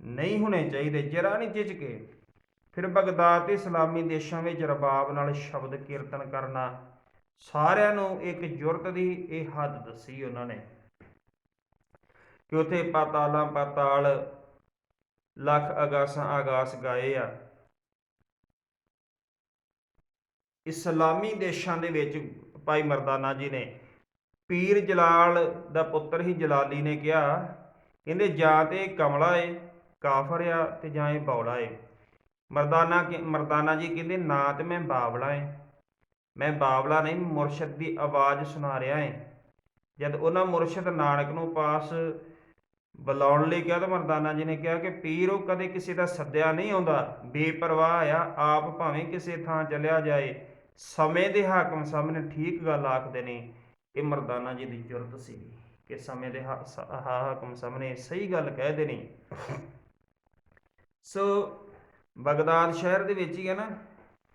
ਨਹੀਂ ਹੋਣੇ ਚਾਹੀਦੇ, ਜਰਾ ਨਹੀਂ ਝਿਜਕੇ ਫਿਰ ਬਗਦਾਦ ਤੇ ਇਸਲਾਮੀ ਦੇਸ਼ਾਂ ਵਿੱਚ ਰਬਾਬ ਨਾਲ ਸ਼ਬਦ ਕੀਰਤਨ ਕਰਨਾ, ਸਾਰਿਆਂ ਨੂੰ ਇੱਕ ਜੁਰਤ ਦੀ ਇਹ ਹੱਦ ਦੱਸੀ ਉਹਨਾਂ ਨੇ ਕਿ ਉਥੇ ਪਾਤਾਲਾਂ, ਪਾਤਾਲ ਲੱਖ ਆਗਾਸਾਂ ਆਗਾਸ ਗਾਏ ਆ। ਇਸਲਾਮੀ ਦੇਸ਼ਾਂ ਦੇ ਵਿੱਚ ਭਾਈ ਮਰਦਾਨਾ ਜੀ ਨੇ ਪੀਰ ਜਲਾਲ ਦਾ ਪੁੱਤਰ ਹੀ ਜਲਾਲੀ ਨੇ ਕਿਹਾ, ਕਹਿੰਦੇ ਜਾਂ ਤੇ ਇਹ ਕਮਲਾ ਏ, ਕਾਫਰ ਆ ਤੇ ਜਾਂ ਇਹ ਬੌਲਾ ਏ। ਮਰਦਾਨਾ ਮਰਦਾਨਾ ਜੀ ਕਹਿੰਦੇ, ਨਾ ਤੇ ਮੈਂ ਬਾਵਲਾ ਏ। ਮੈਂ ਬਾਵਲਾ ਨਹੀਂ, ਮੁਰਸ਼ਦ ਦੀ ਆਵਾਜ਼ ਸੁਣਾ ਰਿਹਾ ਏ। ਜਦ ਉਹਨਾਂ ਮੁਰਸ਼ਦ ਨਾਨਕ ਨੂੰ ਪਾਸ ਬੁਲਾਉਣ ਲਈ ਕਿਹਾ ਤਾਂ ਮਰਦਾਨਾ ਜੀ ਨੇ ਕਿਹਾ ਕਿ ਪੀਰ ਉਹ ਕਦੇ ਕਿਸੇ ਦਾ ਸੱਦਿਆ ਨਹੀਂ ਆਉਂਦਾ। ਬੇਪਰਵਾਹ ਆ, ਆਪ ਭਾਵੇਂ ਕਿਸੇ ਥਾਂ ਚਲਿਆ ਜਾਏ। ਸਮੇਂ ਦੇ ਹਾਕਮ ਸਾਹਮਣੇ ਠੀਕ ਗੱਲ ਆਖਦੇ ਨੇ। ਇਹ ਮਰਦਾਨਾ ਜੀ ਦੀ ਜੁਰਤ ਸੀ ਕਿ ਸਮੇਂ ਦੇ ਹਾ- ਸ- ਹਾ- ਹਾਕਮ ਸਾਹਮਣੇ ਸਹੀ ਗੱਲ ਕਹਿ ਦੇਣੀ ਸੋ ਬਗਦਾਦ ਸ਼ਹਿਰ ਦੇ ਵਿੱਚ ਹੀ ਹੈ ਨਾ।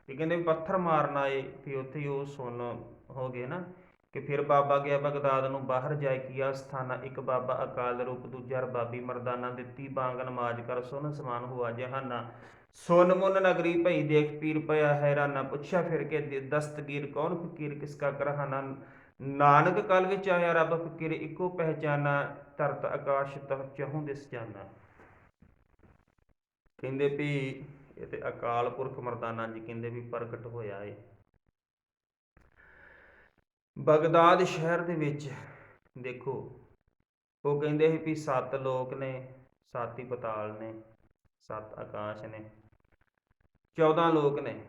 ਇਹ ਕਹਿੰਦੇ ਪੱਥਰ ਮਾਰਨ ਆਏ, ਵੀ ਉੱਥੇ ਉਹ ਸੁਣ ਹੋ ਗਏ ਨਾ। ਕਿ ਫਿਰ ਬਾਬਾ ਗਿਆ ਬਗਦਾਦ ਨੂੰ ਬਾਹਰ ਜਾਇ ਕੀਆ ਸਥਾਨਾ, ਇੱਕ ਬਾਬਾ ਅਕਾਲ ਰੂਪ, ਦੂਜਾ ਰਬਾਬੀ ਮਰਦਾਨਾ ਦਿੱਤੀ ਬਾਂਗ ਨਮਾਜ਼ ਕਰ, ਸੁਨ ਸਮਾਨ ਹੁਆ ਜਹਾਨਾ। ਸੁਨ ਮੁਨ ਨਗਰੀ ਭਈ ਦੇਖ ਪੀਰ ਪਿਆ ਹੈਰਾਨਾ, ਪੁੱਛਿਆ ਫਿਰ ਕੇ ਦਸਤਗੀਰ ਕੌਣ ਫਕੀਰ, ਕਿਸਕਾ ਕਰਹਾਨਾ? ਨਾਨਕ ਕਲ ਵਿੱਚ ਆਇਆ ਰੱਬ ਫਕੀਰ, ਇੱਕੋ ਪਹਿਚਾਨਾ, ਧਰਤ ਆਕਾਸ਼ ਤਹ ਚਹੂੰ ਦਿਸ ਜਾਨਾ। ਕਹਿੰਦੇ ਵੀ ਇਹ ਤੇ ਅਕਾਲ ਪੁਰਖ ਮਰਦਾਨਾ ਜੀ ਕਹਿੰਦੇ ਵੀ ਪ੍ਰਗਟ ਹੋਇਆ ਏ। ਬਗਦਾਦ ਸ਼ਹਿਰ ਦੇ ਵਿੱਚ ਦੇਖੋ, ਉਹ ਕਹਿੰਦੇ ਸੀ ਵੀ ਸੱਤ ਲੋਕ ਨੇ, ਸੱਤ ਹੀ ਪਤਾਲ ਨੇ, ਸੱਤ ਆਕਾਸ਼ ਨੇ 14 ਲੋਕ ਨੇ।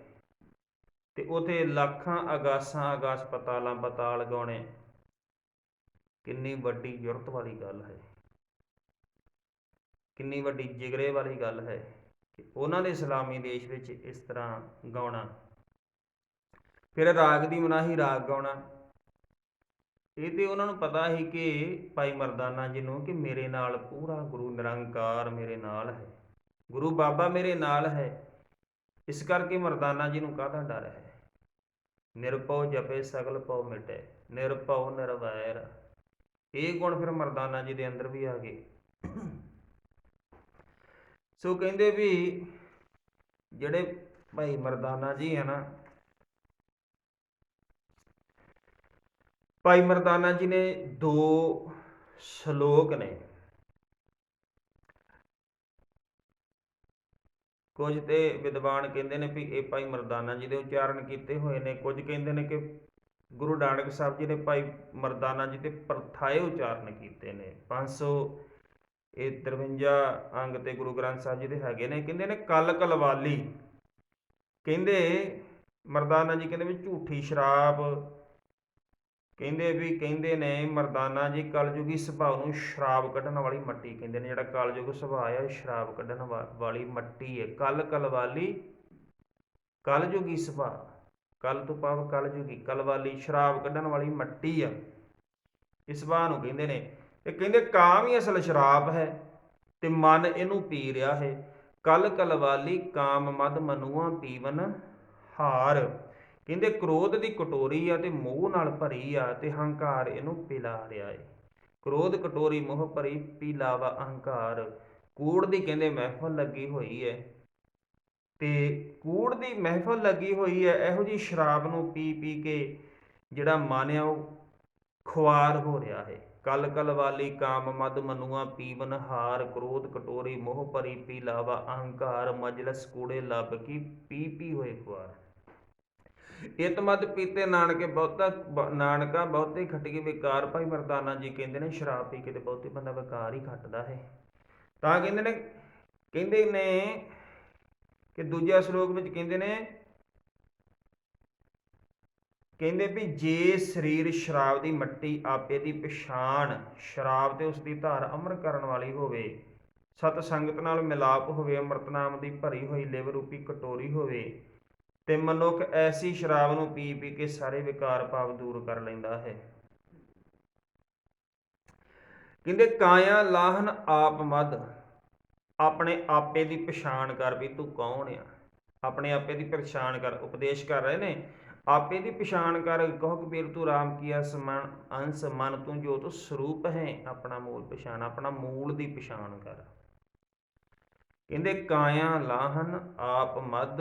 ਤੇ ਉਥੇ ਲੱਖਾਂ ਆਗਾਸਾਂ ਆਗਾਸ ਪਤਾਲਾਂ ਪਤਾਲ ਗਾਉਣੇ। ਕਿੰਨੀ ਵੱਡੀ ਜੁਰਤ ਵਾਲੀ ਗੱਲ ਹੈ। ਕਿੰਨੀ ਵੱਡੀ ਜਿਗਰੇ ਵਾਲੀ ਗੱਲ ਹੈ ਕਿ ਉਹਨਾਂ ਦੇ ਇਸਲਾਮੀ ਦੇਸ਼ ਵਿੱਚ ਇਸ ਤਰ੍ਹਾਂ ਗਾਉਣਾ। ਫਿਰ ਰਾਗ ਦੀ ਮਨਾਹੀ ਰਾਗ ਗਾਉਣਾ। ਇਹ ਤੇ ਉਹਨਾਂ ਨੂੰ ਪਤਾ ਸੀ ਕਿ ਭਾਈ ਮਰਦਾਨਾ ਜੀ ਨੂੰ ਕਿ ਮੇਰੇ ਨਾਲ ਪੂਰਾ ਗੁਰੂ ਨਿਰੰਕਾਰ ਮੇਰੇ ਨਾਲ ਹੈ, ਗੁਰੂ ਬਾਬਾ ਮੇਰੇ ਨਾਲ ਹੈ। ਇਸ ਕਰਕੇ ਮਰਦਾਨਾ ਜੀ ਨੂੰ ਕਾਹਦਾ ਡਰ ਹੈ? ਨਿਰਭਉ ਜਪੇ, ਸਗਲ ਭਉ ਮਿਟੇ, ਨਿਰਭਉ ਨਿਰਵੈਰ। ਇਹ ਗੁਣ ਫਿਰ ਮਰਦਾਨਾ ਜੀ ਦੇ ਅੰਦਰ ਵੀ ਆ ਗਏ। ਸੋ ਕਹਿੰਦੇ ਵੀ ਜਿਹੜੇ ਭਾਈ ਮਰਦਾਨਾ ਜੀ ਹੈ ਨਾ ਭਾਈ ਮਰਦਾਨਾ ਜੀ ਨੇ ਦੋ ਸ਼ਲੋਕ ਨੇ। ਕੁਝ ਤੇ ਵਿਦਵਾਨ ਕਹਿੰਦੇ ਨੇ ਵੀ ਇਹ ਭਾਈ ਮਰਦਾਨਾ ਜੀ ਦੇ ਉਚਾਰਨ ਕੀਤੇ ਹੋਏ ਨੇ। ਕੁਝ ਕਹਿੰਦੇ ਨੇ ਕਿ ਗੁਰੂ ਨਾਨਕ ਸਾਹਿਬ ਜੀ ਨੇ ਭਾਈ ਮਰਦਾਨਾ ਜੀ ਦੇ ਪਰਥਾਏ ਉਚਾਰਨ ਕੀਤੇ ਨੇ। 500 ਇਹ 53 ਅੰਗ ਤੇ ਗੁਰੂ ਗ੍ਰੰਥ ਸਾਹਿਬ ਜੀ ਦੇ ਹੈਗੇ ਨੇ। ਕਹਿੰਦੇ ਨੇ ਕਲ ਕਲਵਾਲੀ। ਕਹਿੰਦੇ ਮਰਦਾਨਾ ਜੀ ਕਹਿੰਦੇ ਵੀ ਝੂਠੀ ਸ਼ਰਾਬ ਕਹਿੰਦੇ ਵੀ ਕਹਿੰਦੇ ਨੇ, ਮਰਦਾਨਾ ਜੀ ਕਲਯੁਗੀ ਸੁਭਾਅ ਨੂੰ ਸ਼ਰਾਬ ਕੱਢਣ ਵਾਲੀ ਮੱਟੀ ਕਹਿੰਦੇ ਨੇ, ਜਿਹੜਾ ਕਲਯੁਗ ਸੁਭਾਅ ਆ ਸ਼ਰਾਬ ਕੱਢਣ ਵਾ- ਵਾਲੀ ਮੱਟੀ ਹੈ ਕਲ ਕਲਵਾਲੀ, ਕਲਯੁਗੀ ਸੁਭਾਅ। ਕਲ ਤੋਂ ਭਾਵ ਕਲਯੁਗੀ, ਕਲਵਾਲੀ, ਸ਼ਰਾਬ ਕੱਢਣ ਵਾਲੀ ਮੱਟੀ ਆ। ਇਸ ਸੁਭਾਅ ਨੂੰ ਕਹਿੰਦੇ ਨੇ। ਇਹ ਕਹਿੰਦੇ ਕਾਮ ਹੀ ਅਸਲ ਸ਼ਰਾਬ ਹੈ ਤੇ ਮਨ ਇਹਨੂੰ ਪੀ ਰਿਹਾ ਹੈ। ਕਲ ਕਲਵਾਲੀ, ਕਾਮ ਮਦ ਮਨੂਆ ਪੀਵਨ ਹਾਰ। ਕਹਿੰਦੇ ਕ੍ਰੋਧ ਦੀ ਕਟੋਰੀ ਆ ਤੇ ਮੋਹ ਨਾਲ ਭਰੀ ਆ ਤੇ ਹੰਕਾਰ ਇਹਨੂੰ ਪਿਲਾ ਰਿਹਾ ਏ। ਕ੍ਰੋਧ ਕਟੋਰੀ, ਮੋਹ ਭਰੀ, ਪੀਲਾਵਾ ਅਹੰਕਾਰ। ਕੂੜ ਦੀ ਕਹਿੰਦੇ ਮਹਿਫਲ ਲੱਗੀ ਹੋਈ ਹੈ ਤੇ ਕੂੜ ਦੀ ਮਹਿਫਲ ਲੱਗੀ ਹੋਈ ਹੈ ਇਹੋ ਜੀ ਸ਼ਰਾਬ ਨੂੰ ਪੀ ਪੀ ਕੇ ਜਿਹੜਾ ਮਨ ਆ ਉਹ ਖੁਆਰ ਹੋ ਰਿਹਾ ਹੈ ਕਲ ਕਲ ਵਾਲੀ ਕਾਮ ਮਦ ਮਨੂਆ ਪੀਵਨ ਹਾਰ, ਕ੍ਰੋਧ ਕਟੋਰੀ, ਮੋਹ ਭਰੀ, ਪੀਲਾਵਾ ਅਹੰਕਾਰ, ਮਜਲਸ ਕੂੜੇ ਲੱਭ ਕੀ ਪੀ ਪੀ ਹੋਏ ਖੁਆਰ। ਇਤ ਪੀਤੇ ਨਾਨਕੇ ਬਹੁਤਾ, ਬ- ਨਾਨਕਾ ਬਹੁਤੇ ਖਟਕੇ ਵਿਕਾਰ। ਭਾਈ ਮਰਦਾਨਾ ਜੀ ਕਹਿੰਦੇ ਨੇ, ਸ਼ਰਾਬ ਪੀ ਕੇ ਤੇ ਬਹੁਤੇ ਬੰਦਾ ਵਿਕਾਰ ਹੀ ਖੱਟਦਾ ਹੈ। ਤਾਂ ਕਹਿੰਦੇ ਨੇ ਕਹਿੰਦੇ ਨੇ ਕਿ ਦੂਜਾ ਸ਼ਲੋਕ ਵਿੱਚ ਕਹਿੰਦੇ ਨੇ, ਕਹਿੰਦੇ ਵੀ ਜੇ ਸਰੀਰ ਸ਼ਰਾਬ ਦੀ ਮੱਟੀ ਆਪੇ ਦੀ ਪਛਾਣ, ਸ਼ਰਾਬ ਤੇ ਉਸ ਦੀ ਧਾਰ ਅਮਰ ਕਰਨ ਵਾਲੀ ਹੋਵੇ ਸਤ ਸੰਗਤ ਨਾਲ ਮਿਲਾਪ ਹੋਵੇ ਅੰਮ੍ਰਿਤ ਨਾਮ ਦੀ ਭਰੀ ਹੋਈ ਲੇਵ ਰੂਪੀ ਕਟੋਰੀ ਹੋਵੇ ਤੇ ਮਨੁੱਖ ਐਸੀ ਸ਼ਰਾਬ ਨੂੰ ਪੀ ਪੀ ਕੇ ਸਾਰੇ ਵਿਕਾਰ ਭਾਵ ਦੂਰ ਕਰ ਲੈਂਦਾ ਹੈ। ਕਹਿੰਦੇ ਕਾਇਆ ਲਾਹਨ ਆਪ ਮਦ, ਆਪਣੇ ਆਪੇ ਦੀ ਪਛਾਣ ਕਰ ਵੀ ਤੂੰ ਕੌਣ ਆ? ਆਪਣੇ ਆਪੇ ਦੀ ਪਛਾਣ ਕਰ, ਉਪਦੇਸ਼ ਕਰ ਰਹੇ ਨੇ? ਆਪੇ ਦੀ ਪਛਾਣ ਕਰ, ਕਹੋ ਕਬੀਰ ਤੂੰ ਰਾਮ ਕੀਆ ਸਮਨ ਅੰਸ ਮਨ ਤੂੰ ਜੋਤ ਸਰੂਪ ਹੈ, ਆਪਣਾ ਮੂਲ ਪਛਾਣ, ਆਪਣਾ ਮੂਲ ਦੀ ਪਛਾਣ ਕਰ। ਕਹਿੰਦੇ ਕਾਇਆ ਲਾਹਨ ਆਪ ਮਦ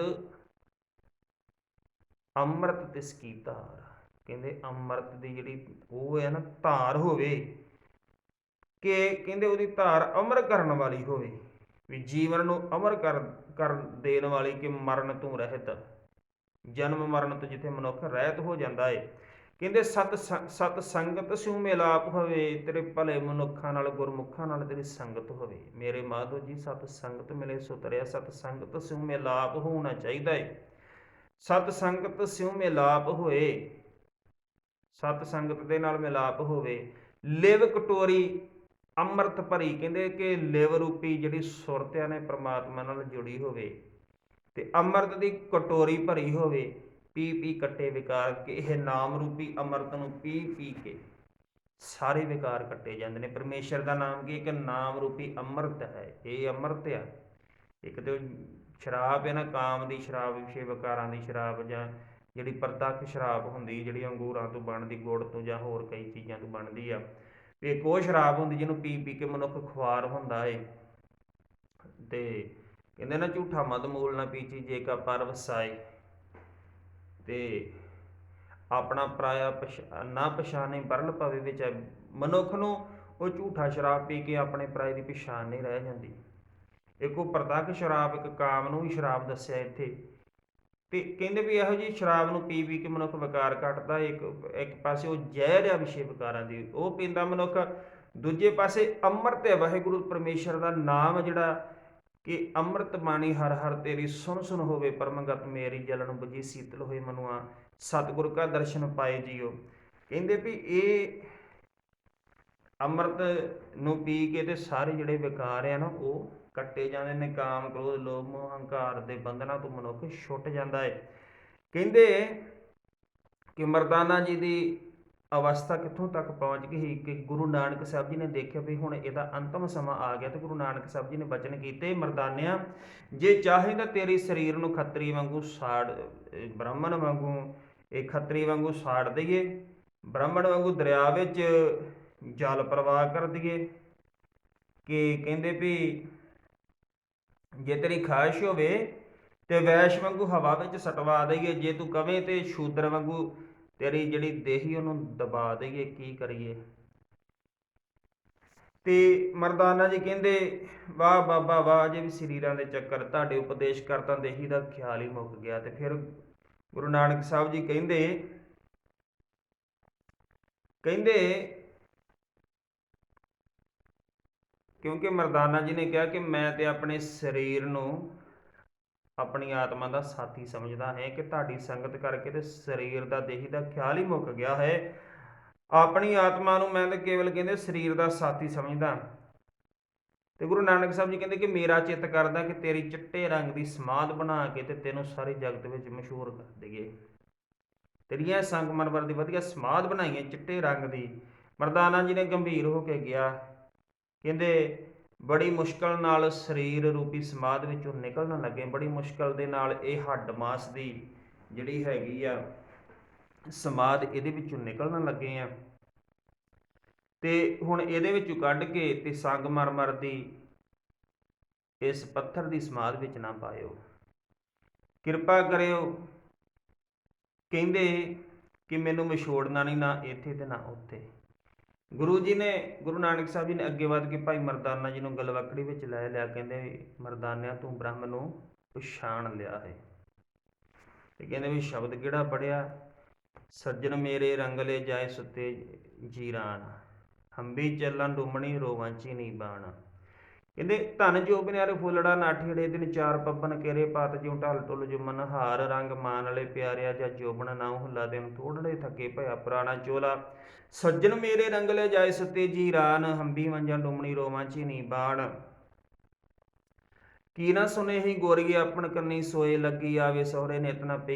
ਅੰਮ੍ਰਿਤ ਤਿਸ ਕੀ ਧਾਰ ਕਹਿੰਦੇ ਅੰਮ੍ਰਿਤ ਦੀ ਜਿਹੜੀ ਉਹ ਹੈ ਨਾ, ਧਾਰ ਹੋਵੇ ਕਿ ਕਹਿੰਦੇ ਉਹਦੀ ਧਾਰ ਅਮਰ ਕਰਨ ਵਾਲੀ ਹੋਵੇ, ਵੀ ਜੀਵਨ ਨੂੰ ਅਮਰ ਕਰ ਕਰ ਦੇਣ ਵਾਲੀ ਕਿ ਮਰਨ ਤੋਂ ਰਹਿਤ। ਜਨਮ ਮਰਨ ਤੋਂ ਜਿੱਥੇ ਮਨੁੱਖ ਰਹਿਤ ਹੋ ਜਾਂਦਾ ਏ। ਕਹਿੰਦੇ ਸਤ ਸੰ- ਸਤ ਸੰਗਤ ਸਿਉ ਮਿਲਾਪ ਹੋਵੇ, ਤੇਰੇ ਭਲੇ ਮਨੁੱਖਾਂ ਨਾਲ, ਗੁਰਮੁਖਾਂ ਨਾਲ ਤੇਰੀ ਸੰਗਤ ਹੋਵੇ। ਮੇਰੇ ਮਾਧੋ ਜੀ, ਸਤ ਸੰਗਤ ਮਿਲੇ ਸੋ ਤਰਿਆ ਸਤ ਸੰਗਤ ਸਿਉ ਮਿਲਾਪ ਹੋਣਾ ਚਾਹੀਦਾ ਏ। ਸਤ ਸੰਗਤ ਸਿਉ ਮਿਲਾਪ ਹੋਏ। ਸਤ ਸੰਗਤ ਦੇ ਨਾਲ ਮਿਲਾਪ ਹੋਵੇ। ਲਿਵ ਕਟੋਰੀ ਅੰਮ੍ਰਿਤ ਭਰੀ, ਕਹਿੰਦੇ ਕਿ ਲਿਵ ਰੂਪੀ ਜਿਹੜੀ ਸੁਰਤਿਆਂ ਨੇ ਪ੍ਰਮਾਤਮਾ ਨਾਲ ਜੁੜੀ ਹੋਵੇ ਤੇ ਅੰਮ੍ਰਿਤ ਦੀ ਕਟੋਰੀ ਭਰੀ ਹੋਵੇ, ਪੀ ਪੀ ਕੱਟੇ ਵਿਕਾਰ ਕੇ, ਇਹ ਨਾਮ ਰੂਪੀ ਅੰਮ੍ਰਿਤ ਨੂੰ ਪੀ ਪੀ ਕੇ ਸਾਰੇ ਵਿਕਾਰ ਕੱਟੇ ਜਾਂਦੇ ਨੇ। ਪਰਮੇਸ਼ਰ ਦਾ ਨਾਮ ਕੀ ਇੱਕ ਨਾਮ ਰੂਪੀ ਅੰਮ੍ਰਿਤ ਹੈ। ਇਹ ਅੰਮ੍ਰਿਤ ਆ। ਇੱਕ ਤੇ ਸ਼ਰਾਬ ਹੈ ਨਾ, ਕਾਮ ਦੀ ਸ਼ਰਾਬ ਵਿਸ਼ੇ ਵਿਕਾਰਾਂ ਦੀ ਸ਼ਰਾਬ ਜਾਂ ਜਿਹੜੀ ਪ੍ਰਤੱਖ ਸ਼ਰਾਬ ਹੁੰਦੀ ਜਿਹੜੀ ਅੰਗੂਰਾਂ ਤੋਂ ਬਣਦੀ, ਗੁੜ ਤੋਂ ਜਾਂ ਹੋਰ ਕਈ ਚੀਜ਼ਾਂ ਤੋਂ ਬਣਦੀ ਆ, ਇੱਕ ਉਹ ਸ਼ਰਾਬ ਹੁੰਦੀ ਜਿਹਨੂੰ ਪੀ ਪੀ ਕੇ ਮਨੁੱਖ ਖੁਆਰ ਹੁੰਦਾ ਏ। ਤੇ ਕਹਿੰਦੇ ਨਾ, ਝੂਠਾ ਮਦ ਮੂਲ ਨਾ ਪੀਚੀ, ਜੇ ਕਾ ਪਰ ਵਸਾਏ ਤੇ ਆਪਣਾ ਪਰਾਇਆ ਪਛ- ਨਾ ਪਛਾਣੇ ਬਰਲ ਪਵੇ ਵਿੱਚ ਮਨੁੱਖ ਨੂੰ ਉਹ ਝੂਠਾ ਸ਼ਰਾਬ ਪੀ ਕੇ ਆਪਣੇ ਪਰਾਏ ਦੀ ਪਛਾਣ ਨਹੀਂ ਰਹਿ ਜਾਂਦੀ। ਇੱਕ ਉਹ ਪ੍ਰਤੱਖ ਸ਼ਰਾਬ, ਇੱਕ ਕਾਮ ਨੂੰ ਹੀ ਸ਼ਰਾਬ ਦੱਸਿਆ ਇੱਥੇ। ਤੇ ਕਹਿੰਦੇ ਵੀ ਇਹੋ ਜੀ ਸ਼ਰਾਬ ਨੂੰ ਪੀ ਪੀ ਕੇ ਮਨੁੱਖ ਵਿਕਾਰ ਕੱਟਦਾ ਇੱਕ ਇੱਕ ਪਾਸੇ ਉਹ ਜ਼ਹਿਰ ਆ ਵਿਸ਼ੇ ਵਿਕਾਰਾਂ ਦੀ, ਉਹ ਪੀਂਦਾ ਮਨੁੱਖ। ਦੂਜੇ ਪਾਸੇ ਅੰਮ੍ਰਿਤ ਹੈ, ਵਾਹਿਗੁਰੂ ਪਰਮੇਸ਼ਰ ਦਾ ਨਾਮ ਜਿਹੜਾ ਕਿ ਅੰਮ੍ਰਿਤ ਬਾਣੀ ਹਰ ਹਰ ਤੇਰੀ ਸੁਣ ਸੁਣ ਹੋਵੇ, ਪਰਮਗਤ ਮੇਰੀ ਜਲਨ ਬੁਝੀ ਸੀਤਲ ਹੋਏ ਮਨੁਆ, ਸਤਿਗੁਰ ਕਾ ਦਰਸ਼ਨ ਪਾਏ ਜੀਓ। ਕਹਿੰਦੇ ਵੀ ਇਹ ਅੰਮ੍ਰਿਤ ਨੂੰ ਪੀ ਕੇ ਤੇ ਸਾਰੇ ਜਿਹੜੇ ਵਿਕਾਰ ਆ ਨਾ, ਉਹ ਕੱਟੇ ਜਾਂਦੇ ਨੇ, ਕਾਮ, ਕ੍ਰੋਧ, ਲੋਭ, ਮੋਹ, ਹੰਕਾਰ ਦੇ ਬੰਧਨਾਂ ਤੋਂ ਮਨੁੱਖ ਛੁੱਟ ਜਾਂਦਾ ਹੈ ਕਹਿੰਦੇ ਕਿ ਮਰਦਾਨਾ ਜੀ ਦੀ ਅਵਸਥਾ ਕਿੱਥੋਂ ਤੱਕ ਪਹੁੰਚ ਗਈ ਕਿ ਗੁਰੂ ਨਾਨਕ ਸਾਹਿਬ ਜੀ ਨੇ ਦੇਖਿਆ ਵੀ ਹੁਣ ਇਹਦਾ ਅੰਤਮ ਸਮਾਂ ਆ ਗਿਆ ਤੇ ਗੁਰੂ ਨਾਨਕ ਸਾਹਿਬ ਜੀ ਨੇ ਬਚਨ ਕੀਤੇ ਮਰਦਾਨਿਆਂ, ਜੇ ਚਾਹੇ ਤਾਂ ਤੇਰੇ ਸਰੀਰ ਨੂੰ ਖੱਤਰੀ ਵਾਂਗੂ ਸਾੜ ਬ੍ਰਾਹਮਣ ਵਾਂਗੂ, ਇਹ ਖੱਤਰੀ ਵਾਂਗੂ ਸਾੜ ਦਈਏ, ਬ੍ਰਾਹਮਣ ਵਾਂਗੂ ਦਰਿਆ ਵਿੱਚ ਜਲ ਪ੍ਰਵਾਹ ਕਰ ਦਈਏ। ਕਿ ਕਹਿੰਦੇ ਵੀ ਜੇ ਤੇਰੀ ਖਾਹਿਸ਼ ਹੋਵੇ ਤੇ ਵੈਸ਼ ਵਾਂਗੂ ਹਵਾ ਵਿੱਚ ਸਟਵਾ ਦਈਏ, ਜੇ ਤੂੰ ਕਵੇਂ ਤੇ ਸ਼ੂਦਰ ਵਾਂਗੂ ਤੇਰੀ ਜਿਹੜੀ ਦੇਹੀ ਉਹਨੂੰ ਦਬਾ ਦਈਏ, ਕੀ ਕਰੀਏ? ਤੇ ਮਰਦਾਨਾ ਜੀ ਕਹਿੰਦੇ, ਵਾਹ ਬਾਬਾ ਵਾਹ, ਜੇ ਵੀ ਸਰੀਰਾਂ ਦੇ ਚੱਕਰ ਤੁਹਾਡੇ ਉਪਦੇਸ਼ ਕਰਤਾ ਦੇਹੀ ਦਾ ਖਿਆਲ ਹੀ ਮੁੱਕ ਗਿਆ ਤੇ ਫਿਰ ਗੁਰੂ ਨਾਨਕ ਸਾਹਿਬ ਜੀ ਕਹਿੰਦੇ ਕਹਿੰਦੇ ਕਿਉਂਕਿ ਮਰਦਾਨਾ ਜੀ ਨੇ ਕਿਹਾ ਕਿ ਮੈਂ ਤੇ ਆਪਣੇ ਸਰੀਰ ਨੂੰ ਆਪਣੀ ਆਤਮਾ ਦਾ ਸਾਥੀ ਸਮਝਦਾ ਹੈ ਕਿ ਤੁਹਾਡੀ ਸੰਗਤ ਕਰਕੇ ਤੇ ਸਰੀਰ ਦਾ ਦੇਹੀ ਦਾ ਖਿਆਲ ਹੀ ਮੁੱਕ ਗਿਆ ਹੈ। ਆਪਣੀ ਆਤਮਾ ਨੂੰ ਮੈਂ ਤਾਂ ਕੇਵਲ ਕਹਿੰਦੇ ਸਰੀਰ ਦਾ ਸਾਥੀ ਸਮਝਦਾ। ਤੇ ਗੁਰੂ ਨਾਨਕ ਸਾਹਿਬ ਜੀ ਕਹਿੰਦੇ ਕਿ ਮੇਰਾ ਚਿੱਤ ਕਰਦਾ ਕਿ ਤੇਰੀ ਚਿੱਟੇ ਰੰਗ ਦੀ ਸਮਾਧ ਬਣਾ ਕੇ ਤੇ ਤੈਨੂੰ ਸਾਰੇ ਜਗਤ ਵਿੱਚ ਮਸ਼ਹੂਰ ਕਰ ਦਈਏ। ਤੇਰੀਆਂ ਸੰਗਮਰਮਰ ਦੀ ਵਧੀਆ ਸਮਾਧ ਬਣਾਈਏ ਚਿੱਟੇ ਰੰਗ ਦੀ। ਮਰਦਾਨਾ ਜੀ ਨੇ ਗੰਭੀਰ ਹੋ ਕੇ ਗਿਆ ਕਹਿੰਦੇ ਬੜੀ ਮੁਸ਼ਕਲ ਨਾਲ ਸਰੀਰ ਰੂਪੀ ਸਮਾਧ ਵਿੱਚੋਂ ਨਿਕਲਣ ਲੱਗੇ। ਬੜੀ ਮੁਸ਼ਕਲ ਦੇ ਨਾਲ ਇਹ ਹੱਡ ਮਾਸ ਦੀ ਜਿਹੜੀ ਹੈਗੀ ਆ, ਸਮਾਧ ਇਹਦੇ ਵਿੱਚੋਂ ਨਿਕਲਣ ਲੱਗੇ ਆ। ਤੇ ਹੁਣ ਇਹਦੇ ਵਿੱਚੋਂ ਕੱਢ ਕੇ ਤੇ ਸੰਗਮਰਮਰ ਦੀ ਇਸ ਪੱਥਰ ਦੀ ਸਮਾਧ ਵਿੱਚ ਨਾ ਪਾਇਓ। ਕਿਰਪਾ ਕਰਿਓ। ਕਹਿੰਦੇ ਕਿ ਮੈਨੂੰ ਵਿਛੋੜਨਾ ਨਹੀਂ ਨਾ ਇੱਥੇ ਤੇ ਨਾ ਉੱਥੇ। ਗੁਰੂ ਜੀ ਨੇ, ਗੁਰੂ ਨਾਨਕ ਸਾਹਿਬ ਜੀ ਨੇ ਅੱਗੇ ਵਧ ਕੇ ਭਾਈ ਮਰਦਾਨਾ ਜੀ ਨੂੰ ਗਲਵਕੜੀ ਵਿੱਚ ਲੈ ਲਿਆ, ਕਹਿੰਦੇ ਮਰਦਾਨਿਆਂ ਤੂੰ ਬ੍ਰਹਮ ਨੂੰ ਪਛਾਣ ਲਿਆ ਹੈ। ਤੇ ਕਹਿੰਦੇ ਵੀ ਸ਼ਬਦ ਕਿਹੜਾ ਪੜਿਆ ਸੱਜਣ ਮੇਰੇ ਰੰਗਲੇ ਜਾਏ ਸੁੱਤੇ ਜੀਰਾਨ, ਹੰਬੀ ਚੱਲਣ ਡੁੰਮਣੀ ਰੋਵਾਂਚੀ ਨਹੀਂ ਬਾਣ। ਕਹਿੰਦੇ, ਧਨ ਜੋ ਬਿਨਾਰੇ ਫੁੱਲੜਾ ਨਾਠੀੜੇ ਦਿਨ ਚਾਰ ਪੱਬਨ ਕੇਰੇ ਪਾਤ ਜਿਉ ਢਲ ਟੁੱਲ ਜੁਮਨ ਹਾਰ ਰੰਗ ਮਾਨ ਵਾਲੇ ਪਿਆਰਿਆ ਜਾਂ ਜੋਬਨ ਨਾ ਹੁੱਲਾ ਦਿਨ ਥੋੜੜੇ ਥੱਕੇ ਭਇਆ ਪੁਰਾਣਾ ਚੋਲਾ। ਸੱਜਣ ਮੇਰੇ ਰੰਗਲੇ ਜਾਏ ਜੀ ਰਾਨ, ਹੰਬੀ ਮੰਜਾਂ ਡੁਮਣੀ ਰੋਵਾਂ ਚੀਨੀ ਬਾਣ। ਕੀ ਨਾ ਸੁਨੇ ਹੀ ਗੋਰੀਏ, ਆਪਣ ਕੰਨੀ ਸੋਏ ਲੱਗੀ ਆਵੇ ਸਹੁਰੇ ਨੇ ਇਤਨਾ ਪਈ